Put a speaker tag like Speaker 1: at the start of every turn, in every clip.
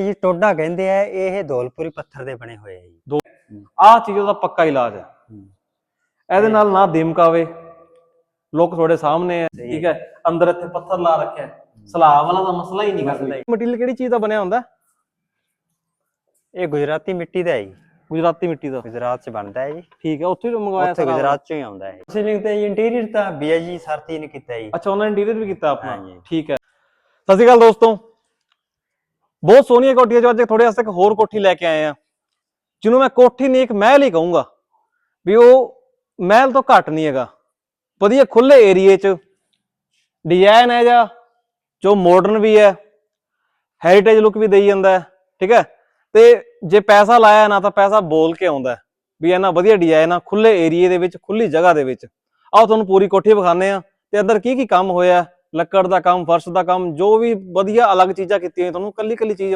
Speaker 1: ਜੀ ਟੋਡਾ ਕਹਿੰਦੇ ਆ ਇਹ ਧੌਲਪੁਰੀ ਪੱਥਰ ਦੇ ਬਣੇ ਹੋਏ ਆ ਜੀ।
Speaker 2: ਆਹ ਚੀਜ਼ ਉਹਦਾ ਪੱਕਾ ਇਲਾਜ ਹੈ। ਇਹਦੇ ਨਾਲ ਨਾ ਦਿਮਕ ਆਵੇ। ਲੋਕ ਤੁਹਾਡੇ ਸਾਹਮਣੇ ਹੈ। ਠੀਕ ਹੈ? ਅੰਦਰ ਇੱਥੇ ਪੱਥਰ ਲਾ ਰੱਖਿਆ ਹੈ। ਸਲਾਬ ਵਾਲਾ ਤਾਂ ਮਸਲਾ ਹੀ ਨਹੀਂ
Speaker 1: ਮਸਲਾ
Speaker 2: ਕਰਦਾ
Speaker 1: ਹੀ।
Speaker 2: ਮਟੀਰੀਅਲ ਕਿਹੜੀ ਚੀਜ਼ ਦਾ ਬਣਿਆ ਹੁੰਦਾ?
Speaker 1: ਇਹ ਗੁਜਰਾਤੀ ਮਿੱਟੀ ਦਾ ਹੈ ਜੀ।
Speaker 2: ਗੁਜਰਾਤੀ ਮਿੱਟੀ ਦਾ।
Speaker 1: ਗੁਜਰਾਤ ਚ ਬਣਦਾ ਹੈ ਜੀ।
Speaker 2: ਠੀਕ ਹੈ ਉੱਥੇ ਤੋਂ ਮੰਗਵਾਇਆ
Speaker 1: ਉੱਥੇ
Speaker 2: ਸਾਰਾ
Speaker 1: ਗੁਜਰਾਤ ਚੋਂ ਹੀ ਆਉਂਦਾ ਹੈ। ਸੀਲਿੰਗ ਤੇ ਇੰਟੀਰੀਅਰ ਤਾਂ ਬੀਆਜੀ ਸਰਤੀ ਨੇ ਕੀਤਾ ਜੀ।
Speaker 2: ਅੱਛਾ ਉਹਨਾਂ ਨੇ ਇੰਟੀਰੀਅਰ ਵੀ ਕੀਤਾ ਆਪਣਾ।
Speaker 1: ਹਾਂਜੀ।
Speaker 2: ਠੀਕ ਹੈ। ਸਤਿ ਸ਼੍ਰੀ ਅਕਾਲ ਦੋਸਤੋ। ਬਹੁਤ ਸੋਹਣੀਆਂ ਕੋਠੀਆਂ ਜੋ ਅੱਜ ਤੁਹਾਡੇ ਵਾਸਤੇ ਇੱਕ ਹੋਰ ਕੋਠੀ ਲੈ ਕੇ ਆਏ ਆ। ਜਿਹਨੂੰ ਮੈਂ ਕੋਠੀ ਨਹੀਂ, ਇੱਕ ਮਹਿਲ ਹੀ ਕਹੂੰਗਾ ਵੀ ਉਹ ਮਹਿਲ ਤੋਂ ਘੱਟ ਨਹੀਂ ਹੈਗਾ। ਵਧੀਆ ਖੁੱਲੇ ਏਰੀਏ 'ਚ ਡਿਜ਼ਾਈਨ ਹੈ ਜਾਂ ਜੋ ਮਾਡਰਨ ਵੀ ਹੈ ਹੈਰੀਟੇਜ ਲੁੱਕ ਵੀ ਦੇਈ ਜਾਂਦਾ ਹੈ, ਠੀਕ ਹੈ? ਤੇ ਜੇ ਪੈਸਾ ਲਾਇਆ ਨਾ ਤਾਂ ਪੈਸਾ ਬੋਲ ਕੇ ਆਉਂਦਾ ਵੀ ਇਹਨਾਂ ਵਧੀਆ ਡਿਜ਼ਾਈਨ ਆ ਖੁੱਲੇ ਏਰੀਏ ਦੇ ਵਿੱਚ ਖੁੱਲੀ ਜਗ੍ਹਾ ਦੇ ਵਿੱਚ। ਆਓ ਤੁਹਾਨੂੰ ਪੂਰੀ ਕੋਠੀ ਵਿਖਾਉਂਦੇ ਆ ਤੇ ਅੰਦਰ ਕੀ ਕੀ ਕੰਮ ਹੋਇਆ। ਲੱਕੜ ਦਾ ਕੰਮ ਫਰਸ਼ ਦਾ ਕੰਮ ਜੋ ਵੀ ਵਧੀਆ ਅਲੱਗ ਚੀਜ਼ਾਂ ਕੀਤੀਆਂ ਤੁਹਾਨੂੰ ਕੱਲੀ ਕੱਲੀ ਚੀਜ਼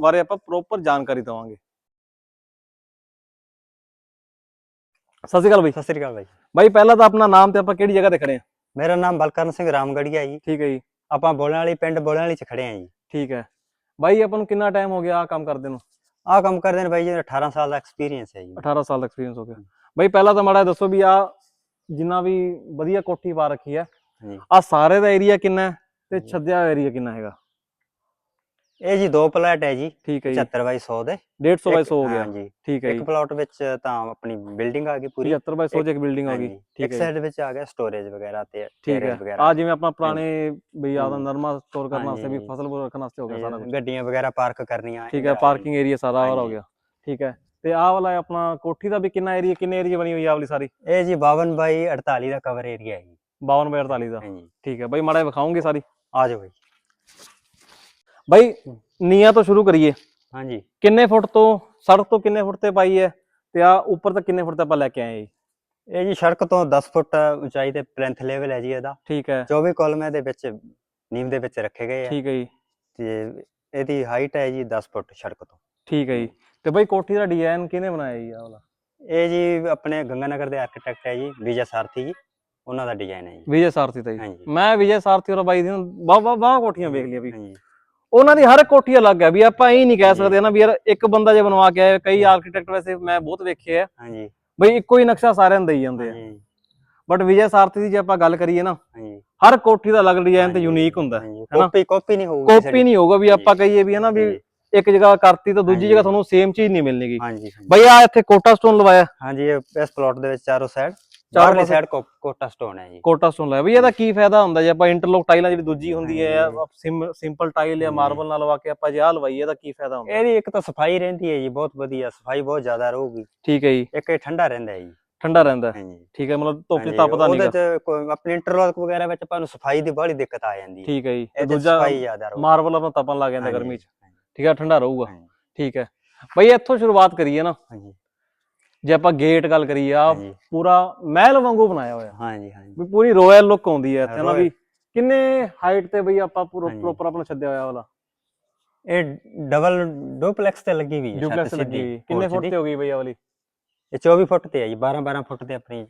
Speaker 2: ਬਾਰੇ ਆਪ- ਪ੍ਰੋਪਰ ਜਾਣਕਾਰੀ ਦਵਾਂਗੇ। ਸਤਿ ਸ਼੍ਰੀ ਅਕਾਲ ਬਾਈ।
Speaker 1: ਸਤਿ ਸ੍ਰੀ ਅਕਾਲ ਬਾਈ।
Speaker 2: ਬਾਈ ਪਹਿਲਾਂ ਤਾਂ ਆਪਣਾ ਨਾਮ ਤੇ ਆਪਾਂ ਕਿਹੜੀ ਜਗ੍ਹਾ ਤੇ ਖੜੇ ਆ?
Speaker 1: ਮੇਰਾ ਨਾਮ ਬਲਕਰਨ ਸਿੰਘ ਰਾਮਗੜੀਆ ਜੀ।
Speaker 2: ਠੀਕ ਹੈ ਜੀ।
Speaker 1: ਆਪਾਂ ਬੋਲਣ ਵਾਲੀ ਪਿੰਡ ਬੋਲਣ ਵਾਲੀ ਚ ਖੜੇ ਆ ਜੀ।
Speaker 2: ਠੀਕ ਹੈ। ਬਾਈ ਆਪਾਂ ਨੂੰ ਕਿੰਨਾ ਟਾਈਮ ਹੋ ਗਿਆ ਆ ਕੰਮ ਕਰਦੇ ਨੂੰ?
Speaker 1: ਆਹ ਕੰਮ ਕਰਦੇ ਨੇ ਬਾਈ ਜੀ 18 ਸਾਲ ਦਾ ਐਕਸਪੀਰੀਅੰਸ ਹੈ ਜੀ।
Speaker 2: 18 ਸਾਲ ਦਾ ਐਕਸਪੀਰੀਅੰਸ ਹੋ ਗਿਆ। ਬਾਈ ਪਹਿਲਾਂ ਤਾਂ ਮਾੜਾ ਦੱਸੋ ਵੀ ਆ ਜਿੰਨਾ ਵੀ ਵਧੀਆ ਕੋਠੀ ਪਾ ਰੱਖੀ ਹੈ ਆ ਸਾਰੇ ਦਾ ਏਰੀਆ ਕਿੰਨਾ ਤੇ ਹੋਇਆ ਏਰੀਆ ਕਿੰਨਾ ਹੈਗਾ?
Speaker 1: ਇਹ ਜੀ ਦੋ ਪਲਾਟ ਹੈ ਜੀ
Speaker 2: ਠੀਕ ਹੈ ਜੀ।
Speaker 1: 75 ਬਾਈ 100 ਦੇ।
Speaker 2: 150 ਬਾਈ
Speaker 1: ਇੱਕ-
Speaker 2: 100 ਹੋ ਗਿਆ।
Speaker 1: ਹਾਂਜੀ
Speaker 2: ਠੀਕ ਹੈ
Speaker 1: ਇੱਕ ਪਲਾਟ ਵਿੱਚ ਤਾਂ ਆਪਣੀ ਬਿਲਡਿੰਗ ਆ ਗਈ ਪੂਰੀ।
Speaker 2: 75 ਬਾਈ 100 ਚ ਇੱਕ ਬਿਲਡਿੰਗ ਹੋ ਗਈ। ਠੀਕ
Speaker 1: ਇੱਕ
Speaker 2: ਹੈ।
Speaker 1: ਸਾਈਡ ਵਿੱਚ ਆ ਗਿਆ ਸਟੋਰੇਜ ਵਗੈਰਾ ਤੇ
Speaker 2: ਹੈ।
Speaker 1: ਵਗੈਰਾ।
Speaker 2: ਆ ਜਿਵੇਂ ਆਪਣਾ ਪੁਰਾਣੇ ਬਈ ਆਦਾ। ਨਰਮਾ ਸਟੋਰ ਕਰਨ ਵਾਸਤੇ ਵੀ। ਫਸਲ ਬੂਰ ਰੱਖਣ ਵਾਸਤੇ ਹੋ ਗਿਆ ਸਾਰਾ ਕੁਝ
Speaker 1: ਗੱਡੀਆਂ ਵਗੈਰਾ ਪਾਰਕ ਕਰਨੀਆਂ
Speaker 2: ਠੀਕ ਹੈ ਪਾਰਕਿੰਗ ਏਰੀਆ ਸਾਰਾ ਹੋ। ਗਿਆ। ਠੀਕ ਹੈ। ਤੇ ਆਹ ਵਾਲਾ ਆਪਣਾ ਕੋਠੀ ਦਾ ਵੀ ਕਿੰਨਾ ਏਰੀਆ ਕਿੰਨੇ ਏਰੀਆ ਬਣੀ ਹੋਈ ਆ ਵਾਲੀ ਸਾਰੀ?
Speaker 1: ਇਹ ਜੀ 52 ਬਾਈ 48 ਦਾ ਕਵਰ ਏਰੀਆ ਹੈ ਜੀ
Speaker 2: 52 ਬਾਈ 48 ਦਾ
Speaker 1: ਹਾਂਜੀ
Speaker 2: ਠੀਕ ਹੈ ਬਾਈ ਮਾੜਾ ਜਿਹਾ ਵਿਖਾਉਂਗੇ ਸਾਰੀ
Speaker 1: ਆ ਜਾਓ ਬਾਈ
Speaker 2: ਬਾਈ ਨੀਆਂ ਤੋਂ ਸ਼ੁਰੂ ਕਰੀਏ
Speaker 1: ਹਾਂਜੀ
Speaker 2: ਕਿੰਨੇ ਫੁੱਟ ਤੋਂ ਸੜਕ ਤੋਂ ਕਿੰਨੇ ਫੁੱਟ ਤੇ ਪਾਈ ਹੈ ਤੇ ਆ ਉੱਪਰ ਤੱਕ ਕਿੰਨੇ ਫੁੱਟ ਤੇ ਆਪਾਂ ਲੈ ਕੇ ਆਏ ਜੀ
Speaker 1: ਇਹ ਜੀ ਸੜਕ ਤੋਂ 10 ਫੁੱਟ ਉਚਾਈ ਤੇ ਪਲੈਂਥ ਲੈਵਲ ਹੈ ਜੀ ਇਹਦਾ
Speaker 2: ਠੀਕ ਹੈ
Speaker 1: 24 ਕਾਲਮ ਇਹਦੇ ਵਿੱਚ ਨੀਮ ਦੇ ਵਿੱਚ ਰੱਖੇ ਗਏ ਆ
Speaker 2: ਠੀਕ ਹੈ ਜੀ
Speaker 1: ਤੇ ਇਹਦੀ ਹਾਈਟ ਹੈ ਜੀ 10 ਫੁੱਟ ਸੜਕ ਤੋਂ
Speaker 2: ਠੀਕ ਹੈ ਜੀ ਤੇ ਬਾਈ ਕੋਠੀ ਦਾ ਡਿਜ਼ਾਈਨ ਕਿਹਨੇ ਬਣਾਇਆ ਜੀ ਆਹ ਵਾਲਾ
Speaker 1: ਇਹ ਜੀ ਆਪਣੇ ਗੰਗਾਨਗਰ ਦੇ ਆਰਕੀਟੈਕਟ ਹੈ ਜੀ ਵਿਜੇ ਸਾਰਥੀ ਜੀ ਉਹਨਾਂ ਦਾ ਡਿਜ਼ਾਈਨ ਹੈ ਜੀ।
Speaker 2: ਵਿਜੇ ਸਾਰਥੀ ਦਾ ਜੀ।
Speaker 1: ਹਾਂਜੀ।
Speaker 2: ਮੈਂ ਵਿਜੇ ਸਾਰਥੀ ਹੋਰ ਬਾਈ ਦੀ ਬਾਹ ਬਾਹ ਬਾਹ ਕੋਠੀਆਂ ਵੇਖ ਲਿਆ ਵੀ।
Speaker 1: ਹਾਂਜੀ।
Speaker 2: ਉਹਨਾਂ ਦੀ ਹਰ ਕੋਠੀ ਅਲੱਗ ਹੈ ਵੀ ਆਪਾਂ ਇਹ ਨਹੀਂ ਕਹਿ ਸਕਦੇ ਨਾ ਵੀ ਯਾਰ ਇੱਕ ਬੰਦਾ ਜੇ ਬਣਵਾ ਕੇ ਆਇਆ ਕਈ ਆਰਕੀਟੈਕਟ ਵੈਸੇ ਮੈਂ ਬਹੁਤ ਵੇਖੇ ਆ।
Speaker 1: ਹਾਂਜੀ।
Speaker 2: ਬਈ ਇੱਕੋ ਹੀ ਨਕਸ਼ਾ ਸਾਰਿਆਂ ਨੂੰ ਦੇਈ ਜਾਂਦੇ ਆ।
Speaker 1: ਹਾਂਜੀ।
Speaker 2: ਬਟ ਵਿਜੇ ਸਾਰਥੀ ਦੀ ਜੇ ਆਪਾਂ ਗੱਲ ਕਰੀਏ ਨਾ
Speaker 1: ਹਾਂਜੀ।
Speaker 2: ਹਰ ਕੋਠੀ ਦਾ ਅਲੱਗ ਡਿਜ਼ਾਈਨ ਤੇ
Speaker 1: ਹਾਂਜੀ,
Speaker 2: ਯੂਨੀਕ ਹੁੰਦਾ
Speaker 1: ਹਾਂਜੀ।
Speaker 2: ਹੈਨਾ?
Speaker 1: ਕਾਪੀ ਕਾਪੀ ਨਹੀਂ ਹੋਊਗੀ
Speaker 2: ਕਾਪੀ ਨਹੀਂ ਹੋਊਗਾ ਵੀ ਆਪਾਂ ਕਹੀਏ ਵੀ ਹਨਾ ਵੀ ਇੱਕ ਜਗ੍ਹਾ ਕਰਤੀ ਤਾਂ ਦੂਜੀ
Speaker 1: ਹਾਂਜੀ।
Speaker 2: ਜਗ੍ਹਾ ਤੁਹਾਨੂੰ ਸੇਮ ਚੀਜ਼ ਨਹੀਂ ਮਿਲਣੀਗੀ
Speaker 1: ਹਾਂਜੀ ਹਾਂਜੀ।
Speaker 2: ਬਈ ਆ ਇੱਥੇ ਕੋਟਾ ਸਟੋਨ ਲਵਾਇਆ।
Speaker 1: ਹਾਂਜੀ ਇਹ ਇਸ ਪਲਾਟ ਦੇ ਵਿੱਚ ਚਾਰੋਂ ਸਾਈਡ
Speaker 2: ਚਾਰੋਂ
Speaker 1: ਚਾਰੋਂ
Speaker 2: ਪਾਸੇ-
Speaker 1: ਸਾਈਡ ਕੋਟਾ ਸਟੋਨ ਹੈ ਜੀ।
Speaker 2: ਕੋਟਾ ਸਟੋਨ ਲਾਇਆ ਬਈ ਇਹਦਾ ਕੀ ਫਾਇਦਾ ਹੁੰਦਾ ਜੇ ਆਪਾਂ ਇੰਟਰਲੋਕ ਟਾਈਲਾਂ ਜਿਹੜੀ ਦੂਜੀ ਹੁੰਦੀ ਹੈ
Speaker 1: ਹਾਂਜੀ।
Speaker 2: ਸਿੰਪਲ ਟਾਈਲ ਜਾਂ
Speaker 1: ਹਾਂਜੀ।
Speaker 2: ਮਾਰਬਲ ਨਾਲ ਲਵਾ ਕੇ ਆਪਾਂ ਜੇ ਆਹ ਲਵਾਈਏ ਇਹਦਾ ਕੀ ਫਾਇਦਾ ਹੁੰਦਾ?
Speaker 1: ਇਹਦੀ ਇੱਕ ਤਾਂ ਸਫ਼ਾਈ ਰਹਿੰਦੀ ਹੈ ਜੀ ਬਹੁਤ ਵਧੀਆ। ਸਫ਼ਾਈ ਬਹੁਤ ਜ਼ਿਆਦਾ ਰਹੂਗੀ।
Speaker 2: ਠੀਕ ਹੈ ਜੀ।
Speaker 1: ਇੱਕ ਇਹ ਠੰਡਾ ਰਹਿੰਦਾ ਹੈ ਜੀ।
Speaker 2: ਠੰਡਾ ਰਹਿੰਦਾ ਹੈ।
Speaker 1: ਹਾਂਜੀ
Speaker 2: ਠੀਕ ਹੈ ਮਤਲਬ ਧੁੱਪ 'ਚ
Speaker 1: ਹਾਂਜੀ,
Speaker 2: ਤਪਦਾ
Speaker 1: ਉਹਦੇ ਚ ਕੋਈ ਆਪਣੇ ਇੰਟਰਲੌਕ ਵਗੈਰਾ ਵਿੱਚ ਆਪਾਂ ਨੂੰ ਸਫ਼ਾਈ ਦੀ ਬੜੀ ਦਿੱਕਤ ਆ ਜਾਂਦੀ ਹੈ।
Speaker 2: ਠੀਕ ਹੈ ਜੀ। ਤੇ
Speaker 1: ਇਹਦੇ 'ਚ
Speaker 2: ਦੂਜਾ
Speaker 1: ਸਫ਼ਾਈ ਜ਼ਿਆਦਾ ਰਹੂਗੀ।
Speaker 2: ਮਾਰਬਲ ਆਪਣਾ ਤਪਣ ਲੱਗ ਜਾਂਦਾ
Speaker 1: ਹਾਂਜੀ,
Speaker 2: ਗਰਮੀ 'ਚ। ਠੀਕ ਹੈ ਠੰਡਾ ਰਹੂਗਾ।
Speaker 1: ਹਾਂਜੀ,
Speaker 2: ਠੀਕ ਹੈ। ਬਈ ਇੱਥੋਂ ਸ਼ੁਰੂਆਤ ਕਰੀਏ ਨਾ।
Speaker 1: ਹਾਂਜੀ
Speaker 2: ਜੇ ਆਪਾਂ ਗੇਟ ਗੱਲ ਕਰੀਏ ਆ
Speaker 1: ਹਾਂਜੀ।
Speaker 2: ਪੂਰਾ ਮਹਿਲ ਵਾਂਗੂ ਬਣਾਇਆ ਹੋਇਆ।
Speaker 1: ਹਾਂਜੀ ਹਾਂਜੀ।
Speaker 2: ਵੀ ਪੂਰੀ ਰਾਇਲ ਲੁੱਕ ਆਉਂਦੀ ਹੈ ਇੱਥੇ ਨਾ ਵੀ ਕਿੰਨੇ ਹਾਈਟ ਤੇ ਬਈ ਆਪਾਂ ਪੂਰਾ
Speaker 1: ਹਾਂਜੀ।
Speaker 2: ਪ੍ਰੋਪਰ ਆਪਣਾ ਛੱਡਿਆ ਹੋਇਆ ਵਾਲਾ?
Speaker 1: ਇਹ ਡਬਲ ਡੁਪਲੈਕਸ ਤੇ ਲੱਗੀ ਹੋਈ ਹੈ ਛੱਤ
Speaker 2: ਡੁਪਲੈਕਸ ਲੱਗੀ
Speaker 1: ਸਿੱਧੀ,
Speaker 2: ਹੋਈ ਕਿੰਨੇ ਫੁੱਟ। ਤੇ ਹੋ ਗਈ ਬਈ ਆ ਵਾਲੀ?
Speaker 1: ਇਹ 24 ਫੁੱਟ ਤੇ ਹੈ ਜੀ 12 12 ਫੁੱਟ ਤੇ ਆਪਣੀ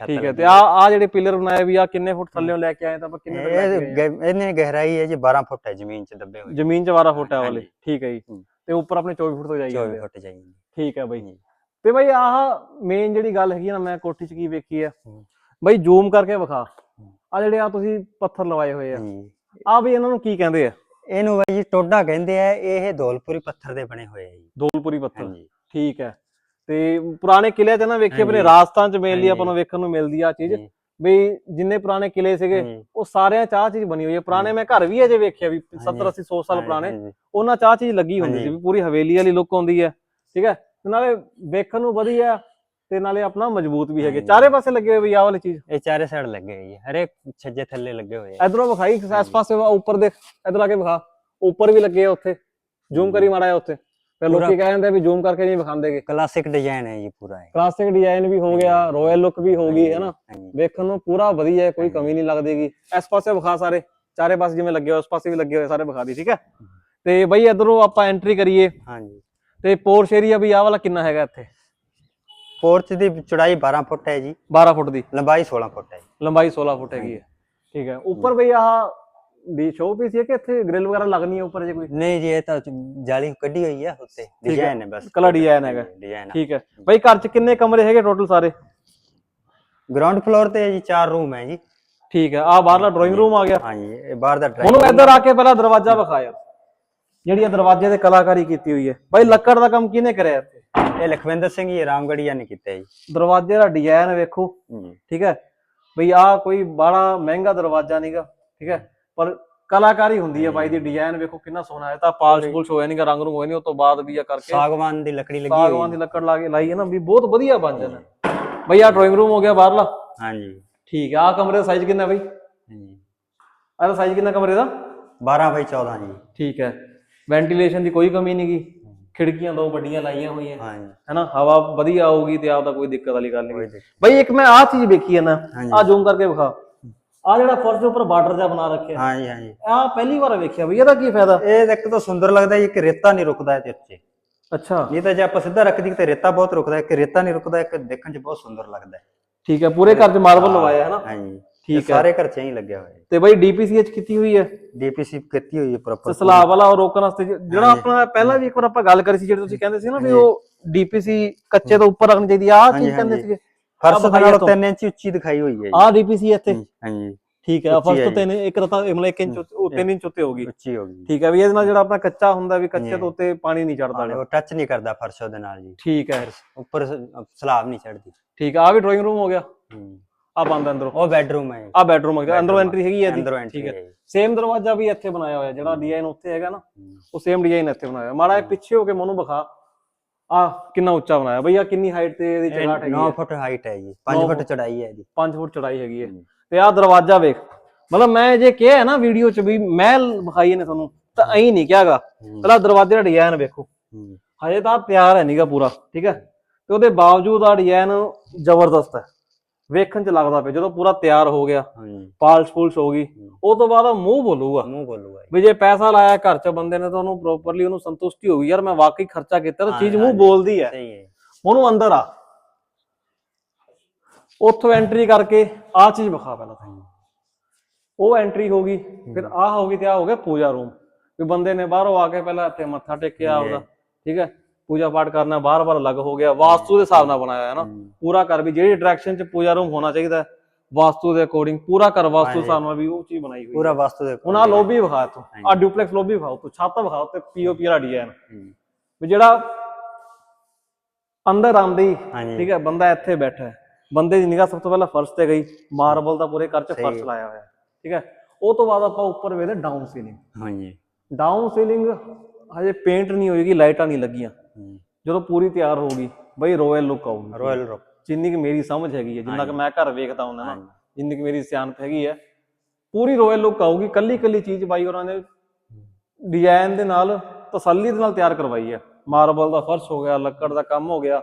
Speaker 1: ਛੱਤ
Speaker 2: ਠੀਕ ਹੈ ਤੇ ਆ ਆ ਜਿਹੜੇ ਪਿਲਰ ਬਣਾਏ ਵੀ ਆ ਕਿੰਨੇ ਫੁੱਟ ਥੱਲੇੋਂ ਲੈ ਕੇ ਆਏ ਤਾਂ ਆਪਾਂ ਕਿੰਨੇ ਤੱਕ ਲੈ
Speaker 1: ਇਹ
Speaker 2: ਕੇ ਆਏ
Speaker 1: ਗਹਿ- ਇਹਨੇ ਗਹਿਰਾਈ ਹੈ ਜੀ 12 ਫੁੱਟ ਹੈ ਜ਼ਮੀਨ 'ਚ ਦੱਬੇ ਹੋਏ।
Speaker 2: ਜ਼ਮੀਨ 'ਚ 12 ਫੁੱਟ ਹੈ ਵਾਲੇ।
Speaker 1: ਹਾਂਜੀ।
Speaker 2: ਠੀਕ ਹੈ ਜੀ।
Speaker 1: ਹੂੰ।
Speaker 2: ਤੇ ਉੱਪਰ ਆਪਣੇ 24 ਫੁੱਟ ਤੋਂ ਜਾਈ
Speaker 1: 24
Speaker 2: ਜਾਂਦੇ ਆ।
Speaker 1: ਫੁੱਟ ਜਾਈਏ
Speaker 2: ਠੀਕ ਹੈ ਬਈ।
Speaker 1: ਜੀ।
Speaker 2: ਤੇ ਬਈ ਆਹ ਮੇਨ ਜਿਹੜੀ ਗੱਲ ਹੈਗੀ ਨਾ ਮੈਂ ਕੋਠੀ 'ਚ ਕੀ ਵੇਖੀ ਆ। ਬਈ ਜ਼ੂਮ ਕਰਕੇ ਵਿਖਾ। ਆ ਜਿਹੜੇ ਆ ਤੁਸੀਂ ਪੱਥਰ ਲਵਾਏ ਹੋਏ ਆ। ਆ ਵੀ ਇਹਨਾਂ ਨੂੰ ਕੀ ਕਹਿੰਦੇ ਆ?
Speaker 1: ਇਹਨੂੰ ਬਾਈ ਜੀ ਟੋਡਾ ਕਹਿੰਦੇ ਆ ਇਹ ਧੌਲਪੁਰੀ ਪੱਥਰ ਦੇ ਬਣੇ ਹੋਏ ਆ ਜੀ।
Speaker 2: ਦੋਲਪੁਰੀ ਪੱਥਰ। ਠੀਕ ਹੈ। ਤੇ ਪੁਰਾਣੇ ਕਿਲੇ 'ਚ ਨਾ ਵੇਖੀ ਆਪਣੇ। ਰਾਜਸਥਾਨ 'ਚ ਮੇਨਲੀ ਆਪਾਂ ਨੂੰ। ਵੇਖਣ ਨੂੰ ਮਿਲਦੀ ਆ ਚੀਜ਼। ਵੀ ਜਿੰਨੇ ਪੁਰਾਣੇ ਕਿਲੇ ਸੀਗੇ ਉਹ ਸਾਰਿਆਂ ਚਾਹ ਚੀਜ਼ ਬਣੀ ਹੋਈ ਹੈ ਪੁਰਾਣੇ ਮੈਂ ਘਰ ਵੀ ਅਜੇ ਵੇਖਿਆ ਵੀ 70 80 100 ਸਾਲ ਪੁਰਾਣੇ। ਉਹਨਾਂ ਚਾਹ ਚੀਜ਼ ਲੱਗੀ ਹੁੰਦੀ ਸੀ। ਵੀ ਪੂਰੀ ਹਵੇਲੀ ਵਾਲੀ ਲੁੱਕ ਆਉਂਦੀ ਹੈ ਠੀਕ ਹੈ? ਤੇ ਨਾਲੇ ਵੇਖਣ ਨੂੰ ਵਧੀਆ ਤੇ ਨਾਲੇ ਆਪਣਾ ਮਜ਼ਬੂਤ ਵੀ ਹੈਗੇ। ਚਾਰੇ ਪਾਸੇ ਲੱਗੇ ਹੋਏ ਵੀ ਆਹ ਵਾਲੀ ਚੀਜ਼।
Speaker 1: ਇਹ ਚਾਰੇ ਸਾਈਡ ਲੱਗੇ ਹੋਏ ਜੀ ਹਰੇਕ ਛੱਜੇ ਥੱਲੇ ਲੱਗੇ ਹੋਏ ਆ।
Speaker 2: ਇਧਰੋਂ ਵਿਖਾਈ ਇਸ
Speaker 1: ਹਾਂਜੀ।
Speaker 2: ਪਾਸੇ ਉੱਪਰ ਦੇਖ ਇਧਰ ਆ ਕੇ ਵਿਖਾ। ਉੱਪਰ ਵੀ ਲੱਗੇ ਆ ਉੱਥੇ। ਜ਼ੂਮ ਕਰੀ ਮਾੜਾ ਜਿਹਾ ਉੱਥੇ। ਫਿਰ ਲੋਕੀ ਕਹਿੰਦੇ ਵੀ ਜ਼ੂਮ ਕਰਕੇ ਨਹੀਂ ਵਿਖਾਉਂਦੇਗੇ
Speaker 1: ਕਲਾਸਿਕ ਡਿਜ਼ਾਈਨ ਹੈ ਜੀ ਪੂਰਾ ਇਹ।
Speaker 2: ਕਲਾਸਿਕ ਡਿਜ਼ਾਈਨ ਵੀ ਹੋ ਗਿਆ ਰਾਇਲ ਲੁੱਕ ਵੀ ਹੋ ਗਈ ਹੈ ਨਾ ਵੇਖਣ ਨੂੰ ਪੂਰਾ ਵਧੀਆ ਹੈ ਕੋਈ। ਕਮੀ ਨਹੀਂ ਲੱਗਦੀਗੀ ਇਸ ਪਾਸੇ ਵਿਖਾ ਸਾਰੇ। ਚਾਰੇ ਪਾਸੇ ਜਿਵੇਂ ਲੱਗੇ ਹੋਏ ਉਸ ਪਾਸੇ ਵੀ ਲੱਗੇ ਹੋਏ ਸਾਰੇ ਵਿਖਾ ਦੀ ਠੀਕ ਹੈ? ਤੇ ਬਈ ਇਧਰੋਂ ਆਪਾਂ ਐਂਟਰੀ ਕਰੀਏ।
Speaker 1: ਹਾਂਜੀ।
Speaker 2: ਤੇ ਪੋਰਸ਼ ਏਰੀਆ ਵੀ ਆਹ ਵਾਲਾ ਕਿੰਨਾ ਹੈਗਾ ਇੱਥੇ?
Speaker 1: ਪੋਰਚ ਦੀ ਚੌੜਾਈ 12 ਫੁੱਟ ਹੈ ਜੀ।
Speaker 2: 12 ਫੁੱਟ ਦੀ।
Speaker 1: ਲੰਬਾਈ 16 ਫੁੱਟ ਹੈ ਜੀ।
Speaker 2: ਲੰਬਾਈ 16 ਫੁੱਟ ਹੈਗੀ ਹੈ। ਠੀਕ ਹੈ। ਉੱਪਰ ਬਈ ਆਹ ਦੀ ਸ਼ੋਅ ਪੀਸ ਹੈ ਕਿ ਇੱਥੇ ਗ੍ਰਿਲ ਵਗੈਰਾ ਲੱਗਣੀ ਹੈ ਉੱਪਰ ਜੇ ਕੋਈ?
Speaker 1: ਨਹੀਂ ਜੀ ਇਹ ਤਾਂ ਜਾਲੀ ਕੱਢੀ ਹੋਈ ਹੈ ਉੱਤੇ। ਡਿਜ਼ਾਈਨ ਹੈ। ਬਸ।
Speaker 2: ਕਲਾ ਡਿਜ਼ਾਈਨ ਹੈਗਾ।
Speaker 1: ਡਿਜ਼ਾਈਨ
Speaker 2: ਠੀਕ ਹੈ। ਬਾਈ ਘਰ 'ਚ ਕਿੰਨੇ ਕਮਰੇ ਹੈਗੇ ਟੋਟਲ ਸਾਰੇ?
Speaker 1: ਗਰਾਊਂਡ ਫਲੋਰ ਤੇ ਜੀ ਚਾਰ ਰੂਮ ਹੈ ਜੀ।
Speaker 2: ਠੀਕ ਹੈ। ਆ ਬਾਹਰਲਾ ਡਰਾਇੰਗ ਰੂਮ ਆ ਗਿਆ।
Speaker 1: ਹਾਂਜੀ ਇਹ ਬਾਹਰ ਦਾ
Speaker 2: ਉਹਨੂੰ ਇੱਧਰ ਆ ਕੇ ਪਹਿਲਾਂ ਦਰਵਾਜ਼ਾ ਵਿਖਾ ਯਾਰ ਜਿਹੜੀ ਦਰਵਾਜ਼ੇ ਤੇ ਕਲਾਕਾਰੀ ਕੀਤੀ ਹੋਈ ਹੈ। ਬਾਈ ਲੱਕੜ ਦਾ ਕੰਮ ਕਿਹਨੇ ਕਰਿਆ ਇੱਥੇ?
Speaker 1: ਇਹ ਲਖਵਿੰਦਰ ਸਿੰਘ ਜੀ ਰਾਮਗੜੀਆ ਨੇ ਕੀਤਾ ਜੀ।
Speaker 2: ਦਰਵਾਜ਼ੇ ਦਾ ਡਿਜ਼ਾਈਨ ਵੇਖੋ। ਠੀਕ ਹੈ? ਬਈ ਆ ਕੋਈ ਬੜਾ ਮਹਿੰਗਾ ਦਰਵਾਜ਼ਾ ਨਹੀਂਗਾ ਠੀਕ ਹੈ? ਪਰ ਕਲਾਕਾਰੀ ਹੁੰਦੀ ਹੈ ਬਾਈ ਦੀ ਡਿਜ਼ਾਈਨ ਵੇਖੋ ਕਿੰਨਾ ਸੋਹਣਾ ਹੈ। ਤਾਂ ਪਾਲਿਸ਼ ਪੁਲਿਸ਼ ਹੋਇਆ ਨਹੀਂਗਾ ਰੰਗ ਰੂੰਗ ਹੋਇਆ ਨਹੀਂ ਉਸ ਤੋਂ ਬਾਅਦ ਵੀ ਆ ਕਰਕੇ
Speaker 1: ਸਾਗਵਾਨ ਦੀ ਲੱਕੜੀ ਲੱਗੀ
Speaker 2: ਸਾਗਵਾਨ
Speaker 1: ਹੋਈ
Speaker 2: ਦੀ ਲੱਕੜ ਲਾ ਕੇ ਲਾਈ ਹੈ ਨਾ ਵੀ ਬਹੁਤ ਵਧੀਆ ਬਣ ਜਾਣਾ ਬਈ ਆ ਡਰਾਇੰਗ ਰੂਮ ਹੋ ਗਿਆ ਬਾਹਰਲਾ।
Speaker 1: ਹਾਂਜੀ।
Speaker 2: ਠੀਕ ਹੈ ਆ ਕਮਰੇ ਦਾ ਸਾਈਜ਼ ਕਿੰਨਾ ਬਈ?
Speaker 1: ਹਾਂਜੀ।
Speaker 2: ਆਹ ਦਾ ਸਾਈਜ਼ ਕਿੰਨਾ ਕਮਰੇ ਦਾ?
Speaker 1: 12 ਬਾਈ 14 ਜੀ।
Speaker 2: ਠੀਕ ਹੈ। ਵੈਂਟੀਲੇਸ਼ਨ ਦੀ ਕੋਈ ਕਮੀ ਨਹੀਂਗੀ ਖਿੜਕੀਆਂ ਦੋ ਵੱਡੀਆਂ ਲਾਈਆਂ ਹੋਈਆਂ।
Speaker 1: ਹਾਂਜੀ।
Speaker 2: ਹੈਨਾ ਹਵਾ ਵਧੀਆ ਆਊਗੀ ਤੇ ਆਪਦਾ ਕੋਈ ਦਿੱਕਤ ਵਾਲੀ ਗੱਲ ਨਹੀਂ ਬਈ ਇੱਕ ਮੈਂ ਆਹ ਚੀਜ਼ ਵੇਖੀ ਹੈ ਨਾ। ਆ ਜ਼ੂਮ ਕਰਕੇ ਵਿਖਾ। ਆ ਜਿਹੜਾ ਫਰਸ਼ ਦੇ ਉੱਪਰ ਬਾਰਡਰ ਜਿਹਾ ਬਣਾ ਰੱਖਿਆ।
Speaker 1: ਹਾਂਜੀ ਹਾਂਜੀ।
Speaker 2: ਆ ਪਹਿਲੀ ਵਾਰ ਵੇਖਿਆ ਬਈ ਇਹਦਾ ਕੀ ਫਾਇਦਾ?
Speaker 1: ਇਹ ਇੱਕ ਤਾਂ ਸੁੰਦਰ ਲੱਗਦਾ ਜੀ ਕਿ ਰੇਤਾ ਨਹੀਂ ਰੁਕਦਾ ਇਹਦੇ ਉੱਤੇ।
Speaker 2: ਅੱਛਾ।
Speaker 1: ਨਹੀਂ ਤਾਂ ਜੇ ਆਪਾਂ ਸਿੱਧਾ ਰੱਖ ਦਈਏ ਤੇ ਰੇਤਾ ਬਹੁਤ ਰੁਕਦਾ ਹੈ ਕਿ ਰੇਤਾ ਨਹੀਂ ਰੁਕਦਾ ਇੱਕ ਦੇਖਣ 'ਚ ਬਹੁਤ ਸੁੰਦਰ ਲੱਗਦਾ।
Speaker 2: ਠੀਕ ਹੈ ਪੂਰੇ ਘਰ 'ਚ ਮਾਰਬਲ ਲਵਾਇਆ ਹੈ ਨਾ
Speaker 1: ਹਾਂਜੀ।
Speaker 2: ਠੀਕ
Speaker 1: ਇਹ ਸਾਰੇ ਘਰ 'ਚ ਹੀ ਲੱਗਿਆ ਹੋਇਆ ਹੈ
Speaker 2: ਤੇ ਬਈ ਡੀਪੀਸੀਐਚ ਕੀਤੀ ਹੋਈ ਹੈ?
Speaker 1: ਡੀਪੀਸੀ ਕੀਤੀ ਹੋਈ ਹੈ ਪ੍ਰੋਪਰ
Speaker 2: ਸਲਾਬ ਵਾਲਾ ਉਹ ਰੋਕਣ ਵਾਸਤੇ ਜਿਹੜਾ ਆਪਣਾ ਪਹਿਲਾਂ ਵੀ ਇੱਕ ਵਾਰ ਆਪਾਂ ਗੱਲ ਕਰੀ ਸੀ ਜਿਹੜੇ ਤੁਸੀਂ ਕਹਿੰਦੇ ਸੀ ਨਾ ਵੀ ਉਹ ਡੀਪੀਸੀ ਕੱਚੇ ਤੋਂ ਉੱਪਰ ਰੱਖਣੀ ਚਾਹੀਦੀ ਆ ਆਹ ਚੀਜ਼ ਕਹਿੰਦੇ ਸੀਗੇ।
Speaker 1: ਫਰਸ਼ ਨਾਲੋਂ
Speaker 2: ਇੱਥੋਂ।
Speaker 1: 3 ਇੰਚ ਉੱਚੀ ਦਿਖਾਈ ਹੋਈ ਹੈ
Speaker 2: ਆਹ ਡੀਪੀਸੀ ਇੱਥੇ।
Speaker 1: ਹਾਂਜੀ
Speaker 2: ਠੀਕ ਹੈ
Speaker 1: ਹੈ
Speaker 2: ਤੋਂ
Speaker 1: ਜੀ।
Speaker 2: ਤਿੰਨ ਇੱਕ ਤਾਂ ਮਤਲਬ 1 ਇੰਚ ਉਹ 3 ਇੰਚ ਉੱਤੇ ਹੋਗੀ
Speaker 1: ਉੱਚੀ ਹੋ ਗਈ।
Speaker 2: ਠੀਕ ਹੈ ਵੀ ਇਹਦੇ ਨਾਲ ਜਿਹੜਾ ਆਪਣਾ ਕੱਚਾ ਹੁੰਦਾ ਵੀ ਕੱਚੇ ਤੋਂ ਉੱਤੇ ਪਾਣੀ ਨਹੀਂ ਚੜਦਾ
Speaker 1: ਉਹ ਟੱਚ ਨਹੀਂ ਕਰਦਾ ਫਰਸ਼ ਉਹਦੇ ਨਾਲ ਜੀ।
Speaker 2: ਠੀਕ ਹੈ।
Speaker 1: ਉੱਪਰ ਸਲਾਬ ਨਹੀਂ ਚੜਦੀ
Speaker 2: ਠੀਕ ਆ ਵੀ ਡਰਾਇੰਗ ਰੂਮ ਹੋ ਗਿਆ।
Speaker 1: ਹੂੰ।
Speaker 2: ਆ ਬੰਦ ਅੰਦਰੋਂ।
Speaker 1: ਉਹ ਬੈਡਰੂਮ ਹੈ
Speaker 2: ਆ ਬੈਡਰੂਮ ਹੋ ਅੰਦਰੋਂ ਐਂਟਰੀ ਹੈਗੀ ਹੈ ਇਹਦੀ?
Speaker 1: ਅੰਦਰੋਂ entry
Speaker 2: ਠੀਕ
Speaker 1: ਹੈ।
Speaker 2: ਹੈ
Speaker 1: ਜੀ।
Speaker 2: ਸੇਮ ਦਰਵਾਜ਼ਾ ਵੀ ਇੱਥੇ ਬਣਾਇਆ ਹੋਇਆ ਜਿਹੜਾ ਡਿਜ਼ਾਈਨ ਉੱਥੇ ਹੈਗਾ ਨਾ। ਉਹ ਸੇਮ ਡਿਜ਼ਾਈਨ ਇੱਥੇ ਬਣਾਇਆ। ਮਾੜਾ ਜਿਹਾ ਪਿੱਛੇ ਹੋ ਕੇ ਮੈਨੂੰ ਵਿਖਾ। ਆ ਕਿੰਨਾ ਉੱਚਾ ਬਣਾਇਆ। ਬਈ ਆ ਕਿੰਨੀ ਹਾਈਟ ਤੇ ਇਹਦੀ
Speaker 1: ਇਹ
Speaker 2: ਚਗਾਟ ਹੈਗੀ
Speaker 1: 9
Speaker 2: ਹੈ
Speaker 1: ਫੁੱਟ ਹਾਈਟ ਹੈ ਜੀ।
Speaker 2: ਨੌ
Speaker 1: 5 ਫੁੱਟ ਚੜਾਈ ਹੈ ਇਹਦੀ
Speaker 2: 5 ਫੁੱਟ ਚੜਾਈ ਹੈਗੀ ਹੈ। ਤੇ ਆ ਦਰਵਾਜ਼ਾ ਵੇਖ। ਮਤਲਬ ਮੈਂ ਜੇ ਕਿਹਾ ਹੈ ਨਾ ਵੀਡੀਓ 'ਚ ਵੀ ਮਹਿਲ ਵਿਖਾਈ ਨੇ ਤੁਹਾਨੂੰ ਤਾਂ ਐਂ ਨਹੀਂ ਕਿਹਾਗਾ। ਪਹਿਲਾਂ ਦਰਵਾਜ਼ੇ ਦਾ ਡਿਜ਼ਾਈਨ ਵੇਖੋ। ਹਜੇ ਤਾਂ ਤਿਆਰ ਹੈ ਨਹੀਂਗਾ ਪੂਰਾ ਠੀਕ ਹੈ। ਤੇ ਉਹਦੇ ਬਾਵਜੂਦ ਆ ਡਿਜ਼ਾਈਨ ਜ਼ਬਰਦਸਤ ਹੈ। ਵੇਖਣ 'ਚ ਲੱਗਦਾ ਪਿਆ ਜਦੋਂ ਪੂਰਾ ਤਿਆਰ ਹੋ ਗਿਆ
Speaker 1: ਹਾਂਜੀ।
Speaker 2: ਪਾਲਿਸ਼ ਪੁਲਿਸ਼ ਹੋ ਗਈ ਉਹ ਤੋਂ ਬਾਅਦ ਉਹ ਮੂੰਹ ਬੋਲੂਗਾ।
Speaker 1: ਮੂੰਹ ਬੋਲੂਗਾ ਜੀ।
Speaker 2: ਵੀ ਜੇ ਪੈਸਾ ਲਾਇਆ ਘਰ 'ਚ ਬੰਦੇ ਨੇ ਤਾਂ ਉਹਨੂੰ ਪ੍ਰੋਪਰਲੀ ਉਹਨੂੰ ਸੰਤੁਸ਼ਟੀ ਹੋ ਗਈ ਯਾਰ ਮੈਂ ਵਾਕਈ ਖਰਚਾ ਕੀਤਾ ਤਾਂ ਚੀਜ਼ ਮੂੰਹ
Speaker 1: ਹਾਂਜੀ।
Speaker 2: ਬੋਲਦੀ ਹੈ।
Speaker 1: ਸਹੀ ਹੈ
Speaker 2: ਉਹਨੂੰ ਅੰਦਰ ਆ। ਉੱਥੋਂ ਐਂਟਰੀ ਕਰਕੇ ਆ ਚੀਜ਼ ਵਿਖਾ ਪਹਿਲਾਂ ਤਾਂ। ਉਹ ਐਂਟਰੀ ਹੋ ਗਈ ਫਿਰ ਆਹ ਹੋ ਗਈ ਤੇ ਆ ਹੋ ਗਿਆ ਪੂਜਾ ਰੂਮ ਵੀ ਬੰਦੇ ਨੇ ਬਾਹਰੋਂ ਆ ਕੇ ਪਹਿਲਾਂ ਇੱਥੇ ਮੱਥਾ ਟੇਕਿਆ ਆਪਦਾ ਠੀਕ ਹੈ? ਪੂਜਾ ਪਾਠ ਕਰਨਾ ਬਾਰ-ਬਾਰ ਅਲੱਗ ਹੋ ਗਿਆ ਵਾਸਤੂ ਦੇ ਹਿਸਾਬ ਨਾਲ ਬਣਾਇਆ ਹੈ ਨਾ। ਪੂਰਾ ਘਰ ਵੀ ਜਿਹੜੀ ਡਾਇਰੈਕਸ਼ਨ 'ਚ ਪੂਜਾ ਰੂਮ ਹੋਣਾ ਚਾਹੀਦਾ ਹੈ, ਵਾਸਤੂ ਦੇ ਅਕੋਰਡਿੰਗ ਪੂਰਾ ਘਰ ਵਾਸਤੂ ਹਿਸਾਬ ਨਾਲ ਵੀ ਉਹ ਚੀਜ਼ ਬਣਾਈ ਹੋਈ ਹੈ।
Speaker 1: ਪੂਰਾ ਵਾਸਤੂ ਦੇ
Speaker 2: ਹੁਣ ਆ ਲੋਬੀ ਵਿਖਾ ਤੂੰ ਆ ਡੁਪਲੈਕਸ ਲੋਬੀ ਵਿਖਾਓ ਤੂੰ ਛੱਤ ਵਿਖਾਓ ਤੇ ਪੀਓਪੀ ਵਾਲਾ ਡਿਜ਼ਾਈਨ
Speaker 1: ਹੂੰ।
Speaker 2: ਵੀ ਜਿਹੜਾ ਅੰਦਰ ਆਉਂਦੇ ਹੀ
Speaker 1: ਹਾਂਜੀ।
Speaker 2: ਠੀਕ ਹੈ ਬੰਦਾ ਇੱਥੇ ਬੈਠਾ ਹੈ। ਬੰਦੇ ਦੀ ਨਿਗਾਹ ਸਭ ਤੋਂ ਪਹਿਲਾਂ ਫਰਸ਼ ਤੇ ਗਈ ਮਾਰਬਲ ਦਾ ਪੂਰੇ ਘਰ 'ਚ ਫਰਸ਼ ਲਾਇਆ ਹੋਇਆ ਹੈ, ਠੀਕ ਹੈ। ਉਹ ਤੋਂ ਬਾਅਦ ਆਪਾਂ ਉੱਪਰ ਵੇਖਦੇ ਡਾਊਨ ਸੀਲਿੰਗ
Speaker 1: ਹਾਂਜੀ।
Speaker 2: ਡਾਊਨ ਸੀਲਿੰਗ ਹਜੇ ਪੇਂਟ ਨਹੀਂ ਹੋਏਗੀ ਲਾਈਟਾਂ ਨਹੀਂ ਲੱਗੀਆਂ। ਜਦੋਂ ਪੂਰੀ ਤਿਆਰ ਹੋਊਗੀ ਬਈ ਰਾਇਲ ਲੁੱਕ ਆਊਗੀ।
Speaker 1: ਰਾਇਲ ਰੁਕ
Speaker 2: ਜਿੰਨੀ ਕਿ ਮੇਰੀ ਸਮਝ ਹੈਗੀ ਹੈ ਜਿੰਨਾ ਕਿ ਮੈਂ ਘਰ ਵੇਖਦਾ ਹੁੰਦਾ ਨਾ। ਜਿੰਨੀ ਕਿ ਮੇਰੀ ਸਿਆਣਪ ਹੈਗੀ ਹੈ ਪੂਰੀ ਰਾਇਲ ਲੁੱਕ ਆਊਗੀ ਕੱਲੀ ਕੱਲੀ ਚੀਜ਼ ਬਾਈ ਉਹਨਾਂ ਨੇ ਡਿਜ਼ਾਈਨ ਦੇ ਨਾਲ ਤਸੱਲੀ ਦੇ ਨਾਲ ਤਿਆਰ ਕਰਵਾਈ ਹੈ। ਮਾਰਬਲ ਦਾ ਫਰਸ਼ ਹੋ ਗਿਆ ਲੱਕੜ ਦਾ ਕੰਮ ਹੋ ਗਿਆ।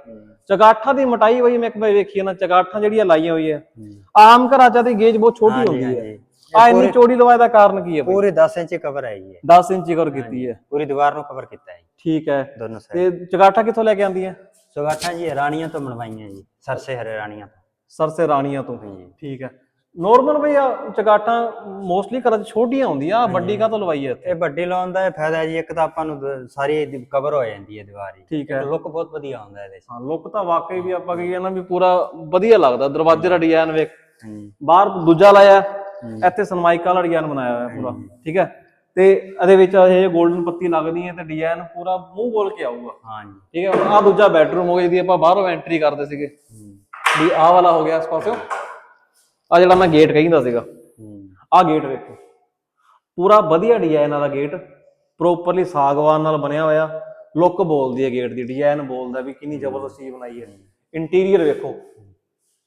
Speaker 2: ਚਗਾਠਾਂ ਦੀ ਮਟਾਈ ਬਈ ਮੈਂ ਇੱਕ ਵਾਰ ਵੇਖੀ ਹੈ ਨਾ ਚਗਾਠਾਂ ਜਿਹੜੀਆਂ ਲਾਈਆਂ ਹੋਈ ਹੈ।
Speaker 1: ਹੂੰ।
Speaker 2: ਆਮ ਘਰਾਚਾਂ ਦੀ ਗੇਜ ਬਹੁਤ ਛੋਟੀ ਹੁੰਦੀ ਹੈ। ਆ ਇੰਨੀ ਚੌੜੀ ਲਵਾਏ ਦਾ ਕਾਰਨ ਕੀ ਹੈ ਬਈ?
Speaker 1: ਪੂਰੇ 10 ਇੰਚ ਕਵਰ ਹੈ ਜੀ ਇਹ।
Speaker 2: 10 ਇੰਚੀ ਕਰ ਕੀਤੀ ਹੈ।
Speaker 1: ਪੂਰੀ ਦੀਵਾਰ ਨੂੰ ਕਵਰ ਕੀਤਾ ਹੈ
Speaker 2: ਠੀਕ ਹੈ।
Speaker 1: ਦੋਨੋਂ ਸਾਈਡ।
Speaker 2: ਤੇ ਚਗਾਠਾਂ ਕਿੱਥੋਂ ਲੈ ਕੇ ਆਂਦੀਆਂ
Speaker 1: ਸੋਗਾਠਾਂ ਜੀ ਰਾਣੀਆਂ ਤੋਂ ਬਣਵਾਈਆਂ ਜੀ ਸਰਸੇ ਹਰੇ ਰਾਣੀਆਂ ਤੋਂ।
Speaker 2: ਸਰਸੇ ਰਾਣੀਆਂ ਤੋਂ।
Speaker 1: ਹਾਂਜੀ।
Speaker 2: ਠੀਕ ਹੈ। ਨੋਰਮਲ ਬਈ ਆ ਚਗਾਠਾਂ ਮੋਸਟਲੀ ਘਰਾਂ 'ਚ ਛੋਟੀਆਂ ਹੁੰਦੀਆਂ ਆਹ ਵੱਡੀ ਕਾ ਤੋਂ ਲਵਾਈ ਹੈ ਇੱਥੇ?
Speaker 1: ਇਹ ਵੱਡੀ ਲਾਉਣ ਦਾ ਇਹ ਫਾਇਦਾ ਹੈ ਜੀ ਇੱਕ ਤਾਂ ਆਪਾਂ ਨੂੰ ਦ- ਸਾਰੀ ਕਵਰ ਹੋ ਜਾਂਦੀ ਹੈ ਦੀਵਾਰ
Speaker 2: ਠੀਕ ਹੈ।
Speaker 1: ਲੁੱਕ ਬਹੁਤ ਵਧੀਆ ਆਉਂਦਾ ਇਹਦੇ 'ਚ।
Speaker 2: ਹਾਂ ਲੁੱਕ ਤਾਂ ਵਾਕਈ ਵੀ ਆਪਾਂ ਕਹੀਏ ਨਾ ਵੀ ਪੂਰਾ ਵਧੀਆ ਲੱਗਦਾ ਦਰਵਾਜ਼ੇ ਦਾ ਡਿਜ਼ਾਈਨ ਵੇਖ।
Speaker 1: ਹਾਂਜੀ।
Speaker 2: ਬਾਹਰ ਦੂਜਾ ਲਾਇਆ ਇੱਥੇ ਸਨਮਾਈਕਾ ਵਾਲਾ ਡਿਜ਼ਾਈਨ ਬਣਾਇਆ ਹੋਇਆ ਪੂਰਾ। ਠੀਕ ਹੈ। ਤੇ ਇਹਦੇ ਵਿੱਚ ਇਹ 골ਡਨ ਪੱਤੀ ਲੱਗਦੀ ਹੈ ਤੇ ਡਿਜ਼ਾਈਨ ਪੂਰਾ ਮੂੰਹ ਬੋਲ ਕੇ ਆਊਗਾ।
Speaker 1: ਹਾਂਜੀ।
Speaker 2: ਠੀਕ ਹੈ ਆ ਦੂਜਾ ਬੈਡਰੂਮ ਹੋ ਗਿਆ ਜਿਹਦੀ ਆਪਾਂ ਬਾਹਰੋਂ ਐਂਟਰੀ ਕਰਦੇ ਸੀਗੇ। ਵੀ ਆਹ ਵਾਲਾ ਹੋ ਗਿਆ ਇਸ ਪਾਸਿਓਂ। ਆ ਜਿਹੜਾ ਮੈਂ ਗੇਟ ਕਹਿੰਦਾ ਸੀਗਾ ਆਹ ਗੇਟ ਵੇਖੋ। ਪੂਰਾ ਵਧੀਆ ਡਿਜ਼ਾਈਨ ਵਾਲਾ ਗੇਟ ਪ੍ਰੋਪਰਲੀ ਸਾਗਵਾਨ ਨਾਲ ਬਣਿਆ ਹੋਇਆ। ਲੁੱਕ ਬੋਲਦੀ ਹੈ ਗੇਟ ਦੀ ਡਿਜ਼ਾਈਨ ਬੋਲਦਾ ਵੀ ਕਿੰਨੀ ਜ਼ਬਰਦਸਤ ਚੀਜ਼ ਬਣਾਈ ਹੈ। ਇੰਟੀਰੀਅਰ ਵੇਖੋ।